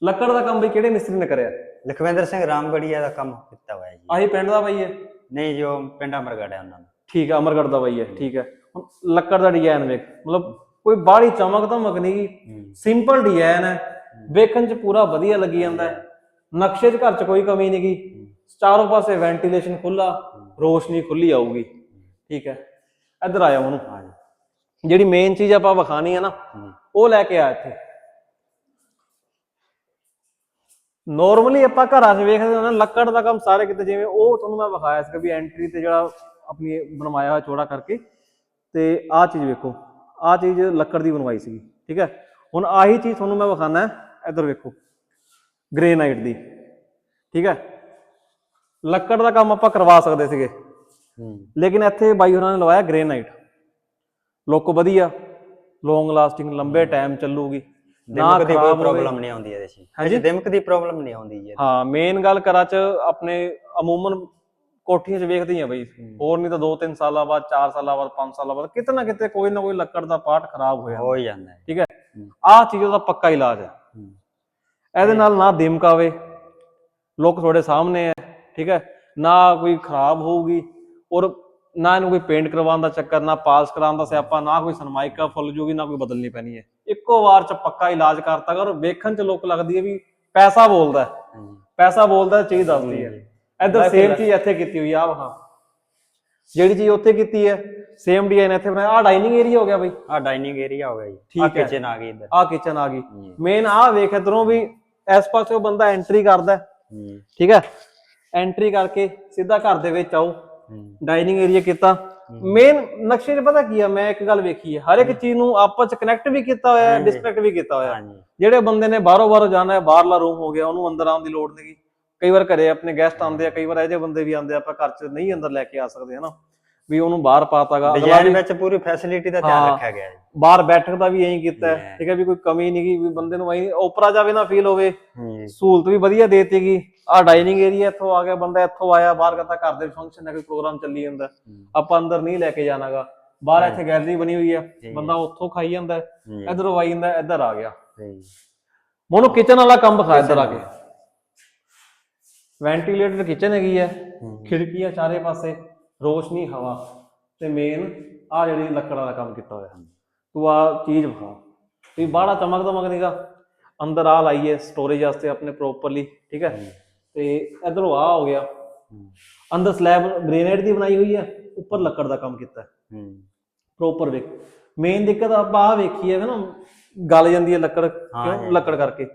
Speaker 2: ਲੱਕੜ ਦਾ ਕੰਮ ਵੀ ਕਿਹੜੇ ਮਿਸਤਰੀ ਨੇ ਕਰਿਆ?
Speaker 1: ਲਖਵਿੰਦਰ ਸਿੰਘ ਰਾਮਗੜੀਆ ਦਾ ਕੰਮ ਕੀਤਾ ਹੋਇਆ ਜੀ।
Speaker 2: ਆਹੀ ਪਿੰਡ ਦਾ ਬਾਈ ਹੈ।
Speaker 1: ਨਹੀਂ ਜੋ ਪਿੰਡਾ ਮਰਗੜ ਹੈ ਉਹਨਾਂ ਦਾ।
Speaker 2: ਠੀਕ ਹੈ ਅਮਰਗੜ੍ਹ ਦਾ ਬਾਈ ਹੈ ਠੀਕ ਹੈ। ਹੁਣ ਲੱਕੜ ਦਾ ਡਿਜ਼ਾਈਨ ਵੇਖ ਮਤਲਬ ਕੋਈ ਬਾਹਲੀ ਚਮਕ ਧਮਕ ਨਹੀਂ। ਸਿੰਪਲ ਡਿਜ਼ਾਈਨ ਹੈ ਵੇਖਣ ਚ ਪੂਰਾ ਵਧੀਆ ਲੱਗੀ ਜਾਂਦਾ ਹੈ। ਨਕਸ਼ੇ 'ਚ ਘਰ 'ਚ ਕੋਈ ਕਮੀ ਨਹੀਂ ਗੀ। ਚਾਰੋਂ ਪਾਸੇ ਵੈਂਟੀਲੇਸ਼ਨ ਖੁੱਲਾ ਰੋਸ਼ਨੀ ਖੁੱਲੀ ਆਊਗੀ। ਠੀਕ ਹੈ ਇੱਧਰ ਆਇਆ ਉਹਨੂੰ। ਜਿਹੜੀ ਮੇਨ ਚੀਜ਼ ਆਪਾਂ ਵਿਖਾਣੀ ਹੈ ਨਾ। ਉਹ ਲੈ ਕੇ ਆ ਇੱਥੇ। ਨਾਰਮਲੀ ਆਪਾਂ ਘਰਾਂ 'ਚ ਵੇਖਦੇ ਹਾਂ ਨਾ ਲੱਕੜ ਦਾ ਕੰਮ ਸਾਰੇ ਕਿਤੇ ਜਿਵੇਂ ਉਹ ਤੁਹਾਨੂੰ ਮੈਂ ਵਿਖਾਇਆ ਸੀ ਵੀ ਐਂਟਰੀ ਤੇ ਜਿਹੜਾ ਆਪਣੀ ਬਣਵਾਇਆ ਹੋਇਆ ਚੌੜਾ ਕਰਕੇ। ਤੇ ਆਹ ਚੀਜ਼ ਵੇਖੋ ਆਹ ਚੀਜ਼ ਲੱਕੜ ਦੀ ਬਣਵਾਈ ਸੀ ਠੀਕ ਹੈ? ਹੁਣ ਆਹੀ ਚੀਜ਼ ਤੁਹਾਨੂੰ ਮੈਂ ਵਿਖਾਣਾ ਇੱਧਰ ਵੇਖੋ ਗ੍ਰੇਨਾਈਟ ਦੀ ਠੀਕ ਹੈ? ਲੱਕੜ ਦਾ ਕੰਮ ਆਪਾਂ ਕਰਵਾ ਸਕਦੇ ਸੀਗੇ।
Speaker 1: ਹੂੰ।
Speaker 2: ਲੇਕਿਨ ਇੱਥੇ ਬਾਈ ਹੋਰਾਂ ਨੇ ਲਵਾਇਆ ਗ੍ਰੇਨਾਈਟ ਲੁੱਕ ਵਧੀਆ ਲੌਂਗ ਲਾਸਟਿੰਗ ਲੰਬੇ ਟਾਈਮ ਚੱਲੂਗੀ। ਨਾ
Speaker 1: ਦਿਮਕ ਦੀ ਕੋਈ
Speaker 2: ਖਰਾਬ ਹੋਵੇ।
Speaker 1: ਪ੍ਰੋਬਲਮ ਨਹੀਂ ਆਉਂਦੀ ਇਹਦੇ 'ਚ।
Speaker 2: ਹਾਂਜੀ?
Speaker 1: ਦਿਮਕ ਦੀ ਪ੍ਰੋਬਲਮ ਨਹੀਂ ਆਉਂਦੀ ਜੀ
Speaker 2: ਹਾਂ ਮੇਨ ਗੱਲ ਕਰਾਂ ਚ ਆਪਣੇ ਅਮੂਮਨ ਕੋਠੀਆਂ 'ਚ ਵੇਖਦੇ ਹੀ ਆ ਬਈ ਹੋਰ ਨਹੀਂ ਤਾਂ 2-3 ਸਾਲਾਂ ਬਾਅਦ 4 ਸਾਲਾਂ ਬਾਅਦ 5 ਸਾਲਾਂ ਬਾਅਦ ਕਿਤੇ ਨਾ ਕਿਤੇ ਕੋਈ ਨਾ ਕੋਈ ਲੱਕੜ ਦਾ ਪਾਰਟ ਖਰਾਬ ਹੋ ਜਾਂਦਾ।
Speaker 1: ਹੋ ਹੀ ਜਾਂਦਾ ਹੈ
Speaker 2: ਠੀਕ ਹੈ? ਆਹ ਚੀਜ਼ ਉਹਦਾ ਪੱਕਾ ਇਲਾਜ ਹੈ।
Speaker 1: ਹੂੰ।
Speaker 2: ਇਹਦੇ ਨਾਲ ਨਾ ਦਿਮਕ ਆਵੇ ਲੋਕ ਤੁਹਾਡੇ ਸਾਹਮਣੇ ਹੈ। ਠੀਕ ਹੈ? ਨਾ ਕੋਈ ਖਰਾਬ ਹੋਊਗੀ ਔਰ ਨਾ ਇਹਨੂੰ ਕੋਈ ਪੇਂਟ ਕਰਵਾਉਣ ਦਾ ਚੱਕਰ ਨਾ ਪਾਸ ਕਰਾਉਣ ਦਾ ਸਿਆਪਾ ਨਾ ਕੋਈ ਸਨਮਾਈਕਾ ਫੁੱਲ ਜੂਗੀ ਨਾ ਕੋਈ ਬਦਲਣੀ ਪੈਣੀ ਹੈ। ਇੱਕੋ ਵਾਰ ਚ ਪੱਕਾ ਇਲਾਜ ਕਰਤਾ ਕਰ ਵੇਖਣ ਚ ਲੋਕ ਲੱਗਦੀ ਹੈ ਵੀ ਪੈਸਾ ਬੋਲਦਾ ਪੈਸਾ ਬੋਲਦਾ ਚੀਜ਼ ਦੱਸਦੀ ਹੈ। ਇੱਧਰ ਸੇਮ ਚੀਜ਼ ਇੱਥੇ ਕੀਤੀ ਹੋਈ ਆ ਵਹਾ ਜਿਹੜੀ ਚੀਜ਼ ਉੱਥੇ ਕੀਤੀ ਹੈ ਸੇਮ ਡਿਜ਼ਾਈਨ ਇੱਥੇ ਬਣਾਇਆ ਆ ਡਾਈਨਿੰਗ ਏਰੀਆ ਹੋ ਗਿਆ ਬਈ।
Speaker 1: ਆ ਡਾਈਨਿੰਗ ਏਰੀਆ ਹੋ ਗਿਆ ਜੀ।
Speaker 2: ਠੀਕ
Speaker 1: ਆ
Speaker 2: ਹੈ।
Speaker 1: ਕਿਚਨ ਆ ਗਈ ਇੱਧਰ।
Speaker 2: ਆ ਕਿਚਨ ਆ ਗਈ। ਮੇਨ ਆ ਵੇਖ ਇਧਰੋਂ ਵੀ ਇਸ ਪਾਸੇ ਉਹ ਬੰਦਾ ਐਂਟਰੀ ਕਰਦਾ ਠੀਕ ਹੈ। ਐਂਟਰੀ ਕਰਕੇ ਸਿੱਧਾ ਘਰ ਦੇ ਵਿੱਚ ਆਓ। ਡਾਈਨਿੰਗ ਏਰੀਆ ਕੀਤਾ। ਮੇਨ ਨਕਸ਼ੇ 'ਚ ਪਤਾ ਕੀ ਆ ਮੈਂ ਇੱਕ ਗੱਲ ਵੇਖੀ ਹੈ ਹਰ ਇੱਕ ਚੀਜ਼ ਨੂੰ ਆਪਸ 'ਚ ਕਨੈਕਟ ਵੀ ਕੀਤਾ ਹੋਇਆ ਹੈ। ਡਿਸਕਨੈਕਟ ਵੀ ਕੀਤਾ ਹੋਇਆ ਹੈ। ਜਿਹੜੇ ਬੰਦੇ ਨੇ ਬਾਹਰੋਂ ਬਾਹਰੋਂ ਜਾਣਾ ਹੈ ਬਾਹਰਲਾ ਰੂਮ ਹੋ ਗਿਆ ਉਹਨੂੰ ਅੰਦਰ ਆਉਣ ਦੀ ਲੋੜ ਨਹੀਂ। ਕਈ ਵਾਰ ਘਰੇ ਆਪਣੇ ਗੈਸਟ ਆਉਂਦੇ ਆ ਕਈ ਵਾਰ ਇਹੋ ਜਿਹੇ ਬੰਦੇ ਵੀ ਆਉਂਦੇ ਆ ਆਪਾਂ ਘਰ 'ਚ ਨਹੀਂ ਅੰਦਰ ਲੈ ਕੇ ਆ ਸਕਦੇ ਹਨਾ? ਵੀ ਉਹਨੂੰ ਬਾਹਰ ਪਾਤਾਗਾ। ਅਗਲਾ
Speaker 1: ਡਿਜ਼ਾਈਨ ਵਿੱਚ ਪੂਰੀ ਫੈਸਿਲਿਟੀ ਦਾ। ਧਿਆਨ ਰੱਖਿਆ ਗਿਆ ਹੈ
Speaker 2: ਬਾਹਰ ਬੈਠਕ ਦਾ ਵੀ ਐਂ ਕੀਤਾ। ਹੈ. ਠੀਕ ਹੈ ਵੀ ਕੋਈ ਕਮੀ ਨਹੀਂ ਗੀ ਵੀ ਬੰਦੇ ਨੂੰ ਐਂ ਓਪਰਾ ਜਾਵੇ ਨਾ ਫੀਲ ਹੋਵੇ। ਸਹੂਲਤ ਵੀ ਵਧੀਆ ਦੇਤੀਗੀ ਆ ਡਾਈਨਿੰਗ ਏਰੀਆ ਇੱਥੋਂ ਆ ਗਿਆ ਬੰਦਾ ਇੱਥੋਂ ਆਇਆ ਬਾਹਰ ਕਰਤਾ ਘਰ ਦੇ ਫੰਕਸ਼ਨ ਹੈ ਕੋਈ ਪ੍ਰੋਗਰਾਮ ਚੱਲੀ ਜਾਂਦਾ। ਆਪਾਂ ਅੰਦਰ ਨਹੀਂ ਲੈ ਕੇ ਜਾਣਾਗਾ। ਬਾਹਰ ਇੱਥੇ ਗੈਲਰੀ ਬਣੀ ਹੋਈ ਆ ਬੰਦਾ ਉੱਥੋਂ ਖਾਈ ਜਾਂਦਾ। ਇਧਰੋਂ ਆਈ ਜਾਂਦਾ ਇੱਧਰ ਆ ਗਿਆ। ਮੋਨੂੰ ਕਿਚਨ ਵਾਲਾ ਕੰਮ ਦਿਖਾ ਇੱਧਰ ਆ ਕੇ। ਵੈਂਟੀਲੇਟਰ ਕਿਚਨ ਹੈਗੀ ਹੈ। ਖਿੜਕੀਆਂ ਚਾਰੇ ਪਾਸੇ। ਰੋਸ਼ਨੀ ਹਵਾ ਤੇ ਮੇਨ ਆ ਜਿਹੜੀ ਲੱਕੜਾਂ ਦਾ ਕੰਮ ਕੀਤਾ ਹੋਇਆ ਤੂੰ ਆ ਚੀਜ਼ ਵਿਖਾ। ਵੀ ਬਾਹਲਾ ਚਮਕ ਦਮਕ ਨਹੀਂਗਾ ਅੰਦਰ ਆ ਲਾਈਏ ਸਟੋਰੇਜ ਵਾਸਤੇ ਆਪਣੇ ਪ੍ਰੋਪਰਲੀ ਠੀਕ ਹੈ? ਤੇ ਇਧਰੋਂ ਆ ਹੋ ਗਿਆ। ਅੰਦਰ ਸਲੈਬ ਗ੍ਰੇਨਾਈਟ ਦੀ ਬਣਾਈ ਹੋਈ ਹੈ ਉੱਪਰ ਲੱਕੜ ਦਾ ਕੰਮ ਕੀਤਾ ਹੈ। ਪ੍ਰੋਪਰ ਵੇਖ ਮੇਨ ਦਿੱਕਤ ਆਪਾਂ ਆ ਵੇਖੀ ਹੈ ਨਾ ਗਲ ਜਾਂਦੀ ਹੈ ਲੱਕੜ ਕਿਉਂ। ਲੱਕੜ ਕਰਕੇ।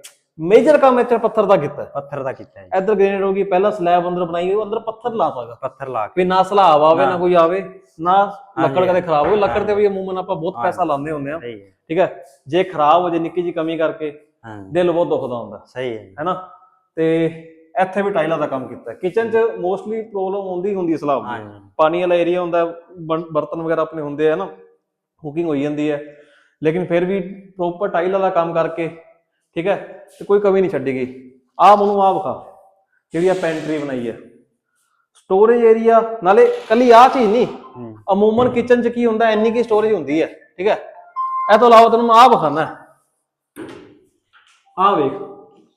Speaker 2: ਮੇਜਰ ਕੰਮ ਇੱਥੇ ਪੱਥਰ ਦਾ ਕੀਤਾ। ਹੈ
Speaker 1: ਪੱਥਰ ਦਾ ਕੀਤਾ ਜੀ।
Speaker 2: ਇੱਧਰ ਗ੍ਰੇਨਾਈਟ ਹੋ ਗਈ ਪਹਿਲਾਂ ਸਲੈਬ ਅੰਦਰ ਬਣਾਈ ਹੋਈ ਉਹ ਅੰਦਰ ਪੱਥਰ ਲਾਤਾਗਾ
Speaker 1: ਪੱਥਰ ਲਾ ਕੇ।
Speaker 2: ਵੀ ਨਾ ਸਲਾਬ ਆਵੇ ਨਾ ਕੋਈ ਆਵੇ ਨਾ ਲੱਕੜ। ਕਦੇ ਖਰਾਬ ਹੋਵੇ। ਲੱਕੜ ਤੇ ਵੀ ਅਮੂਮਨ ਆਪਾਂ ਬਹੁਤ ਪੈਸਾ ਲਾਉਂਦੇ ਹੁੰਦੇ ਆ।
Speaker 1: ਸਹੀ ਹੈ।
Speaker 2: ਠੀਕ ਹੈ? ਜੇ ਖਰਾਬ ਹੋ ਜੇ ਨਿੱਕੀ ਜੀ ਕਮੀ ਕਰਕੇ
Speaker 1: ਹਾਂ।
Speaker 2: ਦਿਲ ਬਹੁਤ ਦੁਖਦਾ ਹੁੰਦਾ।
Speaker 1: ਸਹੀ ਹੈ ਜੀ।
Speaker 2: ਹੈਨਾ? ਤੇ ਇੱਥੇ ਵੀ ਟਾਈਲਾਂ ਦਾ ਕੰਮ ਕੀਤਾ। ਕਿਚਨ 'ਚ ਮੋਸਟਲੀ ਪ੍ਰੋਬਲਮ ਆਉਂਦੀ ਹੁੰਦੀ ਹੈ ਸਲਾਬ ਦੀ। ਪਾਣੀ ਵਾਲਾ ਏਰੀਆ ਹੁੰਦਾ ਹੈ, ਬਣ- ਬਰਤਨ ਵਗੈਰਾ ਆਪਣੇ ਹੁੰਦੇ ਆ ਨਾ। ਕੁਕਿੰਗ ਹੋਈ ਜਾਂਦੀ ਹੈ। ਲੇਕਿਨ ਫਿਰ ਵੀ ਪ੍ਰੋਪਰ ਟਾਈਲ ਵਾਲਾ ਕੰਮ ਕਰਕੇ ਠੀਕ ਹੈ? ਤੇ ਕੋਈ ਕਮੀ ਨਹੀਂ ਛੱਡੀ ਗਈ ਆਹ ਮੈਨੂੰ ਆਹ ਵਿਖਾ ਜਿਹੜੀ ਆ ਪੈਂਟਰੀ ਬਣਾਈ ਹੈ। ਸਟੋਰੇਜ ਏਰੀਆ ਨਾਲੇ ਕੱਲੀ ਆਹ ਚੀਜ਼ ਨਹੀਂ ਅਮੂਮਨ ਕਿਚਨ 'ਚ ਕੀ ਹੁੰਦਾ ਇੰਨੀ ਕੀ ਸਟੋਰੇਜ ਹੁੰਦੀ ਹੈ ਠੀਕ ਹੈ? ਇਹ ਤੋਂ ਇਲਾਵਾ ਮੈਂ ਆਹ ਵਿਖਾਣਾ ਆਹ ਵੇਖ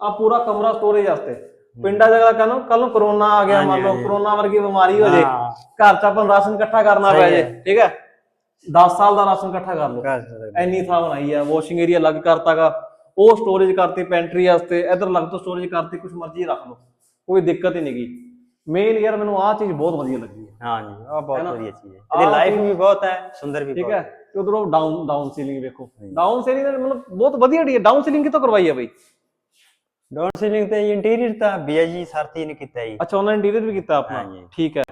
Speaker 2: ਆ ਪੂਰਾ ਕਮਰਾ ਸਟੋਰੇਜ ਵਾਸਤੇ। ਪਿੰਡਾਂ ਜਗ੍ਹਾ ਕਹਿੰਦਾ ਕੱਲ ਨੂੰ ਕਰੋਨਾ ਆ ਗਿਆ ਮੰਨ ਲਓ ਕਰੋਨਾ ਵਰਗੀ ਬਿਮਾਰੀ ਹੋ ਜੇ। ਘਰ 'ਚ ਆਪਾਂ ਰਾਸ਼ਨ ਇਕੱਠਾ ਕਰਨਾ ਪੈ ਜੇ। ਠੀਕ ਹੈ? 10 ਸਾਲ ਦਾ ਰਾਸ਼ਨ ਇਕੱਠਾ ਕਰ ਲਓ। ਐਨੀ ਥਾਂ ਬਣਾਈ ਆ ਵਾਸ਼ਿੰਗ ਏਰੀਆ ਅਲੱਗ ਕਰਤਾਗਾ ਉਹ ਸਟੋਰੇਜ ਕਰਤੀ ਪੈਂਟਰੀ ਵਾਸਤੇ ਇਧਰ ਅਲੱਗ ਤੋਂ ਸਟੋਰੇਜ ਕਰਤੀ ਕੁਝ ਮਰਜ਼ੀ ਰੱਖ ਲਓ। ਕੋਈ ਦਿੱਕਤ ਹੀ ਨਹੀਂ ਗਈ ਮੇਨ ਯਾਰ ਮੈਨੂੰ ਆਹ ਚੀਜ਼ ਬਹੁਤ ਵਧੀਆ ਲੱਗੀ ਹੈ।
Speaker 1: ਹਾਂ ਜੀ ਉਹ ਬਹੁਤ
Speaker 2: ਹੈ?
Speaker 1: ਵਧੀਆ ਚੀਜ਼ ਹੈ। ਇਹਦੀ ਲਾਈਫ ਵੀ ਬਹੁਤ ਹੈ ਸੁੰਦਰ ਵੀ
Speaker 2: ਠੀਕ ਹੈ? ਤੇ ਉਧਰੋਂ ਡਾਊਨ ਡਾਊਨ ਸੀਲਿੰਗ ਵੇਖੋ। ਡਾਊਨ ਸੀਲਿੰਗ ਮਤਲਬ ਬਹੁਤ ਵਧੀਆ ਡੀ ਡਾਊਨ ਸੀਲਿੰਗ ਕਿਤੋਂ ਕਰਵਾਈ ਹੈ ਬਈ?
Speaker 1: ਡਾਊਨ ਸੀਲਿੰਗ ਤੇ ਇੰਟੀਰੀਅਰ ਤਾਂ ਬੀਆਈਜੀ ਸਾਰਥੀ ਨੇ ਕੀਤਾ ਜੀ।
Speaker 2: ਅੱਛਾ ਉਹਨਾਂ ਨੇ ਇੰਟੀਰੀਅਰ ਵੀ ਕੀਤਾ ਆਪਣਾ।
Speaker 1: ਹਾਂਜੀ।
Speaker 2: ਠੀਕ ਹੈ।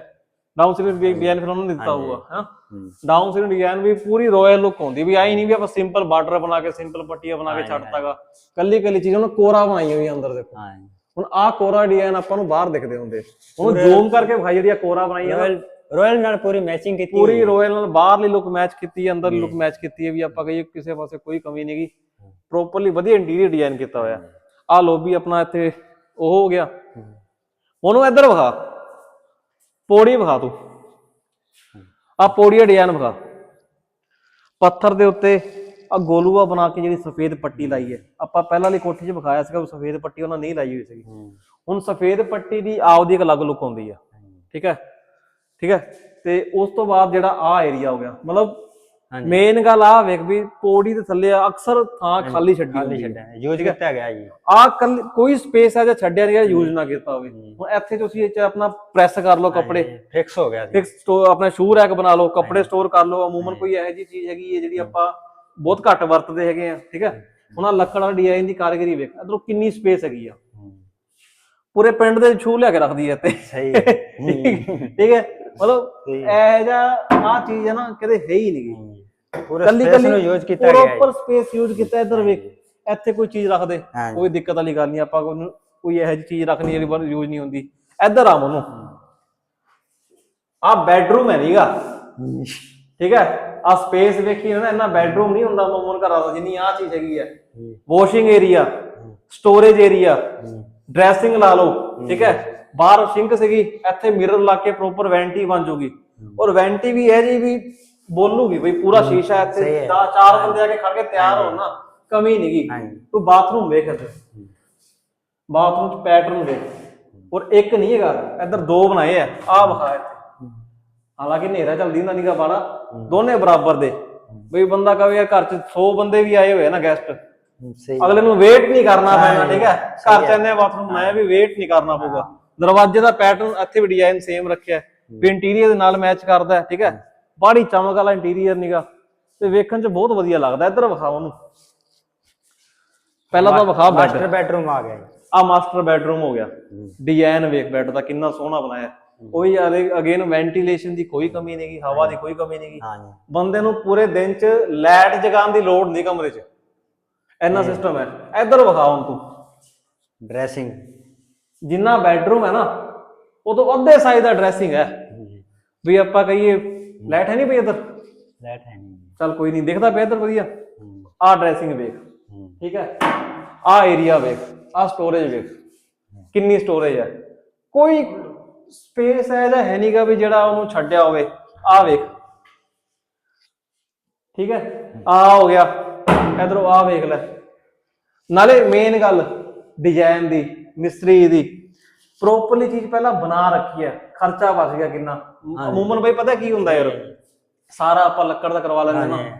Speaker 2: ਡਾਊਨ ਸੀਲਿੰਗ ਡਿਜ਼ਾਈਨ ਫਿਰ ਉਹਨਾਂ ਨੇ ਦਿੱਤਾ। ਹੋਊਗਾ ਹਾਂ
Speaker 1: ਹੂੰ।
Speaker 2: ਡਾਊਨ ਸੀਲਿੰਗ ਡਿਜ਼ਾਈਨ ਵੀ ਪੂਰੀ ਰਾਇਲ ਲੁੱਕ ਹੁੰਦੀ ਵੀ ਆਈ ਨਹੀਂ ਵੀ ਆਪਾਂ ਸਿੰਪਲ ਬਾਰਡਰ ਬਣਾ ਕੇ ਸਿੰਪਲ ਪੱਟੀਆਂ ਬਣਾ ਕੇ ਛੱਡਤਾਗਾ ਕੱਲੀ ਕੱਲੀ ਚੀਜ਼ ਉਹਨੇ ਕੋਰਾ ਬਣਾਈ ਹੋਈ ਆ ਅੰਦਰ ਦੇਖੋ।
Speaker 1: ਹਾਂ
Speaker 2: ਹੁਣ ਆਹ ਕੋਰਾ ਡਿਜ਼ਾਈਨ ਆਪਾਂ ਨੂੰ ਬਾਹਰ ਦਿਖਦੇ ਹੁੰਦੇ। ਉਹਨੂੰ ਜ਼ੂਮ ਕਰਕੇ ਵਿਖਾਈ ਜਿਹੜੀ ਆ ਕੋਰਾ ਬਣਾਈ ਆ ਨਾ,
Speaker 1: ਰਾਇਲ ਨਾਲ ਪੂਰੀ ਮੈਚਿੰਗ ਕੀਤੀ
Speaker 2: ਪੂਰੀ
Speaker 1: ਹੈ।
Speaker 2: ਰਾਇਲ ਨਾਲ ਬਾਹਰਲੀ ਲੁੱਕ ਮੈਚ ਕੀਤੀ ਹੈ ਅੰਦਰਲੀ ਲੁੱਕ ਮੈਚ ਕੀਤੀ ਹੈ ਵੀ ਆਪਾਂ ਕਹੀਏ ਕਿਸੇ ਪਾਸੇ ਕੋਈ ਕਮੀ ਨਹੀਂਗੀ ਪ੍ਰੋਪਰਲੀ ਵਧੀਆ ਇੰਟੀਰੀਅਰ ਡਿਜ਼ਾਈਨ ਕੀਤਾ ਹੋਇਆ। ਆਹ ਲੋਬੀ ਆਪਣਾ ਇੱਥੇ ਉਹ ਹੋ ਗਿਆ। ਉਹਨੂੰ ਇੱਧਰ ਵਿਖਾ। ਪੌੜੀ ਵਿਖਾ ਤੂੰ। ਆ ਪੌੜੀ ਡਿਜ਼ਾਈਨ ਵਿਖਾ। ਪੱਥਰ ਦੇ ਉੱਤੇ ਆ ਗੋਲੂਆ ਬਣਾ ਕੇ ਜਿਹੜੀ ਸਫੇਦ ਪੱਟੀ ਲਾਈ ਹੈ। ਆਪਾਂ ਪਹਿਲਾਂ ਵਾਲੀ ਕੋਠੀ 'ਚ ਵਿਖਾਇਆ ਸੀਗਾ ਉਹ ਸਫੇਦ ਪੱਟੀ ਉਹਨਾਂ ਨਹੀਂ ਲਾਈ ਹੋਈ ਸੀਗੀ। ਹੁਣ ਸਫੇਦ ਪੱਟੀ ਦੀ ਆਪਦੀ ਇੱਕ ਅਲੱਗ ਲੁੱਕ ਆਉਂਦੀ ਆ। ਠੀਕ ਹੈ? ਠੀਕ ਹੈ? ਤੇ ਉਸ ਤੋਂ ਬਾਅਦ ਜਿਹੜਾ ਆ ਏਰੀਆ ਹੋ ਗਿਆ। ਮਤਲਬ। ਮੇਨ ਗੱਲ ਆ ਵੇਖ ਵੀ ਪੌੜੀ ਦੇ ਥੱਲੇ ਆ, ਅਕਸਰ ਥਾਂ ਖਾਲੀ ਛੱਡੀ
Speaker 1: ਖਾਲੀ
Speaker 2: ਹੁੰਦੀ ਹੈ।
Speaker 1: ਛੱਡਿਆ ਯੂਜ਼ ਕੀਤਾ ਗਿਆ ਜੀ।
Speaker 2: ਆ ਕੋਈ ਸਪੇਸ ਹੈ ਜਾਂ ਛੱਡਿਆ ਨਹੀਂ ਯੂਜ਼ ਨਾ ਕੀਤਾ ਹੋਵੇ। ਹੁਣ ਇੱਥੇ ਤੁਸੀਂ ਇਹ ਚ ਆਪਣਾ ਪ੍ਰੈਸ ਕਰ ਲਓ ਕੱਪੜੇ।
Speaker 1: ਫਿਕਸ ਹੋ ਗਿਆ
Speaker 2: ਫਿਕਸ ਸਟੋਰ ਆਪਣਾ ਸ਼ੂ ਰੈਕ ਬਣਾ ਲਓ ਕੱਪੜੇ ਸਟੋਰ ਕਰ ਲਓ। ਅਮੂਮਨ ਕੋਈ ਇਹੋ ਜੀ ਚੀਜ਼ ਹੈਗੀ ਹੈ ਜਿਹੜੀ ਆਪਾਂ ਬਹੁਤ ਘੱਟ ਵਰਤਦੇ ਹੈਗੇ ਆ ਠੀਕ ਹੈ? ਹੁਣ ਆ ਲੱਕੜ ਵਾਲਾ ਡਿਜ਼ਾਈਨ ਦੀ ਕਾਰੀਗਰੀ ਵੇਖ ਇਧਰੋਂ ਕਿੰਨੀ ਸਪੇਸ ਹੈਗੀ ਆ। ਪੂਰੇ ਪਿੰਡ ਦੇ ਛੂ ਲਿਆ ਕੇ ਰੱਖਦੀ ਹੈ ਤੇ
Speaker 1: ਸਹੀ
Speaker 2: ਠੀਕ ਹੈ? ਮਤਲਬ ਇਹ ਜਿਹਾ ਆ ਚੀਜ਼ ਹੈ ਨਾ ਕਿਤੇ ਹੈ ਹੀ ਨਹੀਂ।
Speaker 1: ਪੂਰਾ
Speaker 2: ਕੱਲੀ
Speaker 1: space ਨੂੰ ਯੂਜ਼ ਕੀਤਾ ਗਿਆ ਹੈ
Speaker 2: ਪ੍ਰੋਪਰ ਸਪੇਸ ਯੂਜ਼ ਕੀਤਾ ਇੱਧਰ ਵੇਖ ਇੱਥੇ ਕੋਈ ਚੀਜ਼ ਰੱਖ ਦੇ
Speaker 1: ਹਾਂਜੀ।
Speaker 2: ਕੋਈ ਦਿੱਕਤ ਵਾਲੀ ਗੱਲ ਨਹੀਂ ਆਪਾਂ ਕੋਈ ਕੋਈ ਇਹੋ ਜਿਹੀ ਚੀਜ਼ ਰੱਖਣੀ ਜਿਹੜੀ ਬਾਰ ਯੂਜ਼ ਨਹੀਂ ਹੁੰਦੀ। ਇੱਧਰ ਆ ਮਨੂੰ। ਆ ਬੈਡਰੂਮ ਹੈ ਨੀਗਾ। ਠੀਕ ਹੈ? ਆ ਸਪੇਸ ਵੇਖੀ ਨਾ ਇੰਨਾ ਬੈਡਰੂਮ ਨਹੀਂ ਹੁੰਦਾ ਮਮਨ ਘਰਾਂ ਦਾ ਜਿੰਨੀ ਆ ਚੀਜ਼ ਹੈਗੀ ਹੈ। Washing area storage area dressing ਲਾ ਲਓ ਠੀਕ ਹੈ? ਬਾਹਰ ਸਿੰਕ ਸੀਗੀ ਇੱਥੇ ਮਿਰਰ ਲਾ ਕੇ ਪ੍ਰੋਪਰ ਵੈਂਟੀ ਬਣ ਜੂਗੀ। ਔਰ ਵੈਂਟੀ ਵੀ ਹੈ ਜੀ ਵੀ ਬੋਲੂਗੀ ਬਈ ਪੂਰਾ ਸ਼ੀਸ਼ਾ ਇੱਥੇ
Speaker 1: ਸਹੀ ਹੈ।
Speaker 2: ਦਾ ਚਾਰ ਬੰਦੇ ਆ ਕੇ ਖੜ ਕੇ ਤਿਆਰ ਹੋਣ ਨਾ ਕਮੀ ਨਹੀਂਗੀ
Speaker 1: ਹਾਂਜੀ।
Speaker 2: ਤੂੰ ਬਾਥਰੂਮ ਵੇਖ ਇੱਥੇ ਬਾਥਰੂਮ ਚ ਪੈਟਰਨ ਵੇਖ। ਔਰ ਇੱਕ ਨਹੀਂ ਹੈਗਾ ਇੱਧਰ ਦੋ ਬਣਾਏ ਆ ਆ ਵਿਖਾ ਇੱਥੇ। ਹਾਲਾਂਕਿ ਹਨੇਰਾ ਚੱਲਦੀ ਹੁੰਦਾ ਨੀਗਾ ਬਾੜਾ ਦੋਨੇ ਬਰਾਬਰ ਦੇ। ਬਈ ਬੰਦਾ ਕਹੇ ਯਾਰ ਘਰ ਚ 100 ਬੰਦੇ ਵੀ ਆਏ ਹੋਏ ਆ ਨਾ ਗੈਸਟ
Speaker 1: ਸਹੀ।
Speaker 2: ਅਗਲੇ ਨੂੰ ਵੇਟ ਨਹੀਂ ਕਰਨਾ ਪੈਣਾ ਠੀਕ ਹੈ? ਘਰ ਚ ਇੰਨੇ ਬਾਥਰੂਮ ਬਣਾਏ ਵੀ ਵੇਟ ਨਹੀਂ ਕਰਨਾ ਪਊਗਾ। ਦਰਵਾਜ਼ੇ ਦਾ ਪੈਟਰਨ ਇੱਥੇ ਵੀ ਡਿਜ਼ਾਈਨ ਸੇਮ ਰੱਖਿਆ ਹੈ, ਵੀ ਇੰਟੀਰੀਅਰ ਦੇ ਨਾਲ ਮੈਚ ਕਰਦਾ ਹੈ ਠੀਕ ਹੈ। ਬਾੜੀ ਚਮਕ ਵਾਲਾ ਇੰਟੀਰੀਅਰ ਨੀਗਾ। ਤੇ ਵੇਖਣ ਚ ਬਹੁਤ ਵਧੀਆ ਲੱਗਦਾ ਇੱਧਰ ਵਿਖਾ ਉਹਨੂੰ। ਪਹਿਲਾਂ ਤਾਂ ਵਿਖਾ ਬੈੱਡ
Speaker 1: ਮਾਸਟਰ ਬੈਡਰੂਮ ਆ ਗਿਆ।
Speaker 2: ਆ ਮਾਸਟਰ ਬੈਡਰੂਮ ਹੋ ਗਿਆ। ਡਿਜ਼ਾਈਨ ਵੇਖ ਬੈੱਡ ਦਾ ਕਿੰਨਾ ਸੋਹਣਾ ਬਣਾਇਆ। ਕੋਈ ਅਗੇਨ ਵੈਂਟੀਲੇਸ਼ਨ ਦੀ ਕੋਈ ਕਮੀ ਨਹੀਂਗੀ ਹਵਾ ਦੀ ਕੋਈ ਕਮੀ ਨਹੀਂਗੀ ਬੰਦੇ ਨੂੰ ਪੂਰੇ ਦਿਨ ਚ ਲਾਈਟ ਜਗਾਉਣ ਦੀ ਲੋੜ ਨਹੀਂ ਕਮਰੇ ਚ। ਇੰਨਾ ਸਿਸਟਮ ਹੈ। ਇੱਧਰ ਵਿਖਾ ਹੁਣ ਤੂੰ।
Speaker 1: ਡਰੈਸਿੰਗ
Speaker 2: ਜਿੰਨਾ ਬੈਡਰੂਮ ਹੈ ਨਾ ਉਹ ਤੋਂ ਅੱਧੇ ਸਾਈਜ਼ ਦਾ ਡਰੈਸਿੰਗ ਹੈ। ਵੀ ਆਪਾਂ ਕਹੀਏ ਲਾਈਟ ਹੈ ਨਹੀਂ ਪਈ ਇੱਧਰ?
Speaker 1: ਲੈਟ ਹੈ ਨਹੀਂ।
Speaker 2: ਚੱਲ ਕੋਈ ਨਹੀਂ ਦਿਖਦਾ ਪਿਆ ਇੱਧਰ ਵਧੀਆ।
Speaker 1: ਹੂੰ,
Speaker 2: ਆਹ ਡਰੈਸਿੰਗ ਵੇਖ।
Speaker 1: ਹੂੰ,
Speaker 2: ਠੀਕ ਹੈ? ਆਹ ਏਰੀਆ ਵੇਖ। ਆਹ ਸਟੋਰੇਜ ਵੇਖ। ਕਿੰਨੀ ਸਟੋਰੇਜ ਹੈ। ਕੋਈ ਸਪੇਸ ਹੈ ਜਾਂ ਹੈ ਨਹੀਂਗਾ ਵੀ ਜਿਹੜਾ ਉਹਨੂੰ ਛੱਡਿਆ ਹੋਵੇ। ਆਹ ਵੇਖ। ਠੀਕ ਹੈ? ਆ ਹੋ ਗਿਆ। ਇਧਰੋਂ ਆ ਵੇਖ ਲੈ। ਨਾਲੇ ਮੇਨ ਗੱਲ ਡਿਜ਼ਾਈਨ ਦੀ ਮਿਸਤਰੀ ਦੀ। ਪ੍ਰੋਪਰਲੀ ਚੀਜ਼ ਪਹਿਲਾਂ ਬਣਾ ਰੱਖੀ ਹੈ ਖਰਚਾ ਬਚ ਗਿਆ ਕਿੰਨਾ। ਅਮੂਮਨ ਬਈ ਪਤਾ ਕੀ ਹੁੰਦਾ ਯਾਰ? ਸਾਰਾ ਆਪਾਂ ਲੱਕੜ ਦਾ ਕਰਵਾ ਲੈਂਦੇ ਨਾ।
Speaker 1: ਹਾਂਜੀ।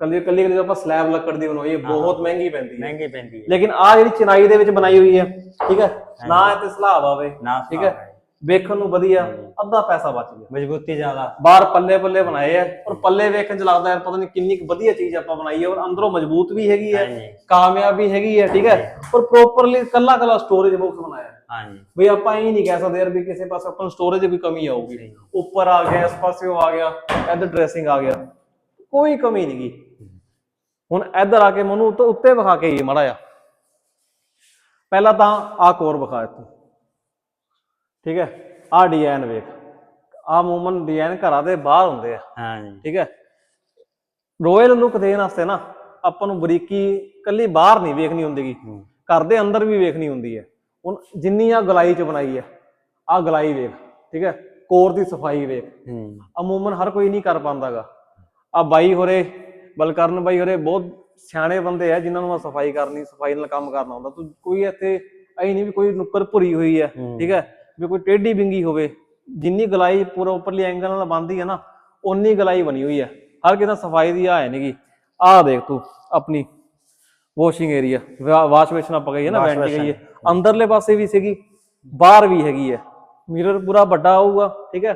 Speaker 2: ਕੱਲੀ ਕੱਲੀ ਕੱਲੀ ਆਪਾਂ ਸਲੈਬ ਲੱਕੜ ਦੀ ਬਣਵਾਈਏ ਬਹੁਤ ਮਹਿੰਗੀ ਪੈਂਦੀ ਹੈ।
Speaker 1: ਮਹਿੰਗੀ ਪੈਂਦੀ ਹੈ।
Speaker 2: ਲੇਕਿਨ ਆ ਜਿਹੜੀ ਚਿਨਾਈ ਦੇ ਵਿੱਚ ਬਣਾਈ ਹੋਈ ਹੈ ਠੀਕ ਹੈ? ਨਾ ਇਹ ਤੇ ਸਲਾਬ ਆਵੇ
Speaker 1: ਨਾ
Speaker 2: ਠੀਕ ਹੈ? ਵੇਖਣ ਨੂੰ ਵਧੀਆ ਅੱਧਾ ਪੈਸਾ ਬਚ ਗਿਆ।
Speaker 1: ਮਜ਼ਬੂਤੀ ਜ਼ਿਆਦਾ।
Speaker 2: ਬਾਹਰ ਪੱਲੇ ਪੱਲੇ ਬਣਾਏ ਆ ਔਰ ਪੱਲੇ ਵੇਖਣ ਚ ਲੱਗਦਾ ਯਾਰ ਪਤਾ ਨਹੀਂ ਕਿੰਨੀ ਕੁ ਵਧੀਆ ਚੀਜ਼ ਆਪਾਂ ਬਣਾਈ ਹੈ ਔਰ ਅੰਦਰੋਂ ਮਜ਼ਬੂਤ ਵੀ ਹੈਗੀ ਹੈ ਕਾਮਯਾਬ ਵੀ ਹੈਗੀ ਹੈ ਠੀਕ ਹੈ? ਔਰ ਪ੍ਰੋਪਰਲੀ ਕੱਲਾ ਕੱਲਾ ਸਟੋਰੇਜ ਬਾਕਸ ਬਣਾਇਆ। ਹੈ
Speaker 1: ਹਾਂਜੀ।
Speaker 2: ਬਈ ਆਪਾਂ ਇਹ ਨਹੀਂ ਕਹਿ ਸਕਦੇ ਯਾਰ ਵੀ ਕਿਸੇ ਪਾਸੇ ਆਪਾਂ ਨੂੰ ਸਟੋਰੇਜ ਦੀ ਕੋਈ ਕਮੀ ਆਊਗੀ। ਉੱਪਰ ਆ ਗਿਆ ਇਸ ਪਾਸੇ ਉਹ ਆ ਗਿਆ ਇੱਧਰ ਡਰੈਸਿੰਗ ਆ ਗਿਆ। ਕੋਈ ਕਮੀ ਨਹੀਂ ਗੀ। ਹੁਣ ਇੱਧਰ ਆ ਕੇ ਮੈਨੂੰ ਉੱਤੇ ਵਿਖਾ ਕੇ ਹੀ ਮੜਾ ਆ ਪਹਿਲਾਂ ਤਾਂ ਆ ਕੋਰ ਵਿਖਾ ਇੱਥੇ। ਠੀਕ ਹੈ ਆ ਡਿਜ਼ਾਈਨ ਵੇਖ। ਆ ਮੂਮਨ ਡਿਜ਼ਾਈਨ ਘਰਾਂ ਦੇ ਬਾਹਰ ਹੁੰਦੇ ਆ।
Speaker 1: ਹਾਂਜੀ।
Speaker 2: ਠੀਕ ਹੈ ਰੋਇਲ ਲੁੱਕ ਦੇਣ ਵਾਸਤੇ ਨਾ ਆਪਾਂ ਨੂੰ ਬਰੀਕੀ ਕੱਲੀ ਬਾਹਰ ਨਹੀਂ ਵੇਖਣੀ ਹੁੰਦੀਗੀ ਘਰ ਦੇ ਅੰਦਰ ਵੀ ਵੇਖਣੀ ਹੁੰਦੀ ਹੈ। ਹੁਣ ਜਿੰਨੀ ਆ ਗਲਾਈ ਚ ਬਣਾਈ ਹੈ ਆ ਗਲਾਈ ਵੇਖ ਠੀਕ ਹੈ ਕੋਰ ਦੀ ਸਫ਼ਾਈ ਵੇਖ। ਅਮੂਮਨ ਹਰ ਕੋਈ ਨਹੀਂ ਕਰ ਪਾਉਂਦਾਗਾ। ਆ ਬਾਈ ਹੋਰੇ ਬਲਕਰਨ ਬਾਈ ਹੋਰੇ ਬਹੁਤ ਸਿਆਣੇ ਬੰਦੇ ਆ ਜਿਨ੍ਹਾਂ ਨੂੰ ਆ ਸਫ਼ਾਈ ਕਰਨੀ ਸਫ਼ਾਈ ਨਾਲ ਕੰਮ ਕਰਨਾ ਹੁੰਦਾ। ਤੂੰ ਕੋਈ ਇੱਥੇ ਐ ਨਹੀਂ ਵੀ ਕੋਈ ਨੁੱਕਰ ਭੁਰੀ ਹੋਈ ਹੈ। ਠੀਕ ਹੈ ਵੀ ਕੋਈ ਟੇਢੀ ਬਿੰਗੀ ਹੋਵੇ ਜਿੰਨੀ ਗਲਾਈ ਪੂਰਾ ਉੱਪਰਲੀ ਐਂਗਲ ਨਾਲ ਬੰਦੀ ਹੈ ਨਾ ਓਨੀ ਗਲਾਈ ਬਣੀ ਹੋਈ ਹੈ ਹਰ ਕਿਸੇ ਸਫ਼ਾਈ ਦੀ ਆ ਹੈ ਨਹੀਂਗੀ ਆਹ ਦੇਖ ਤੂੰ ਆਪਣੀ ਵਾਸ਼ਿੰਗ ਏਰੀਆ ਵਾਸ਼ ਬੇਸ਼ਨ ਆਪਾਂ ਕਹੀਏ ਨਾ ਵੈਂਟੀ। ਕਹੀਏ। ਅੰਦਰਲੇ ਪਾਸੇ ਵੀ ਸੀਗੀ ਬਾਹਰ ਵੀ ਹੈਗੀ ਹੈ। ਮਿਰਰ ਪੂਰਾ ਵੱਡਾ ਆਊਗਾ ਠੀਕ ਹੈ?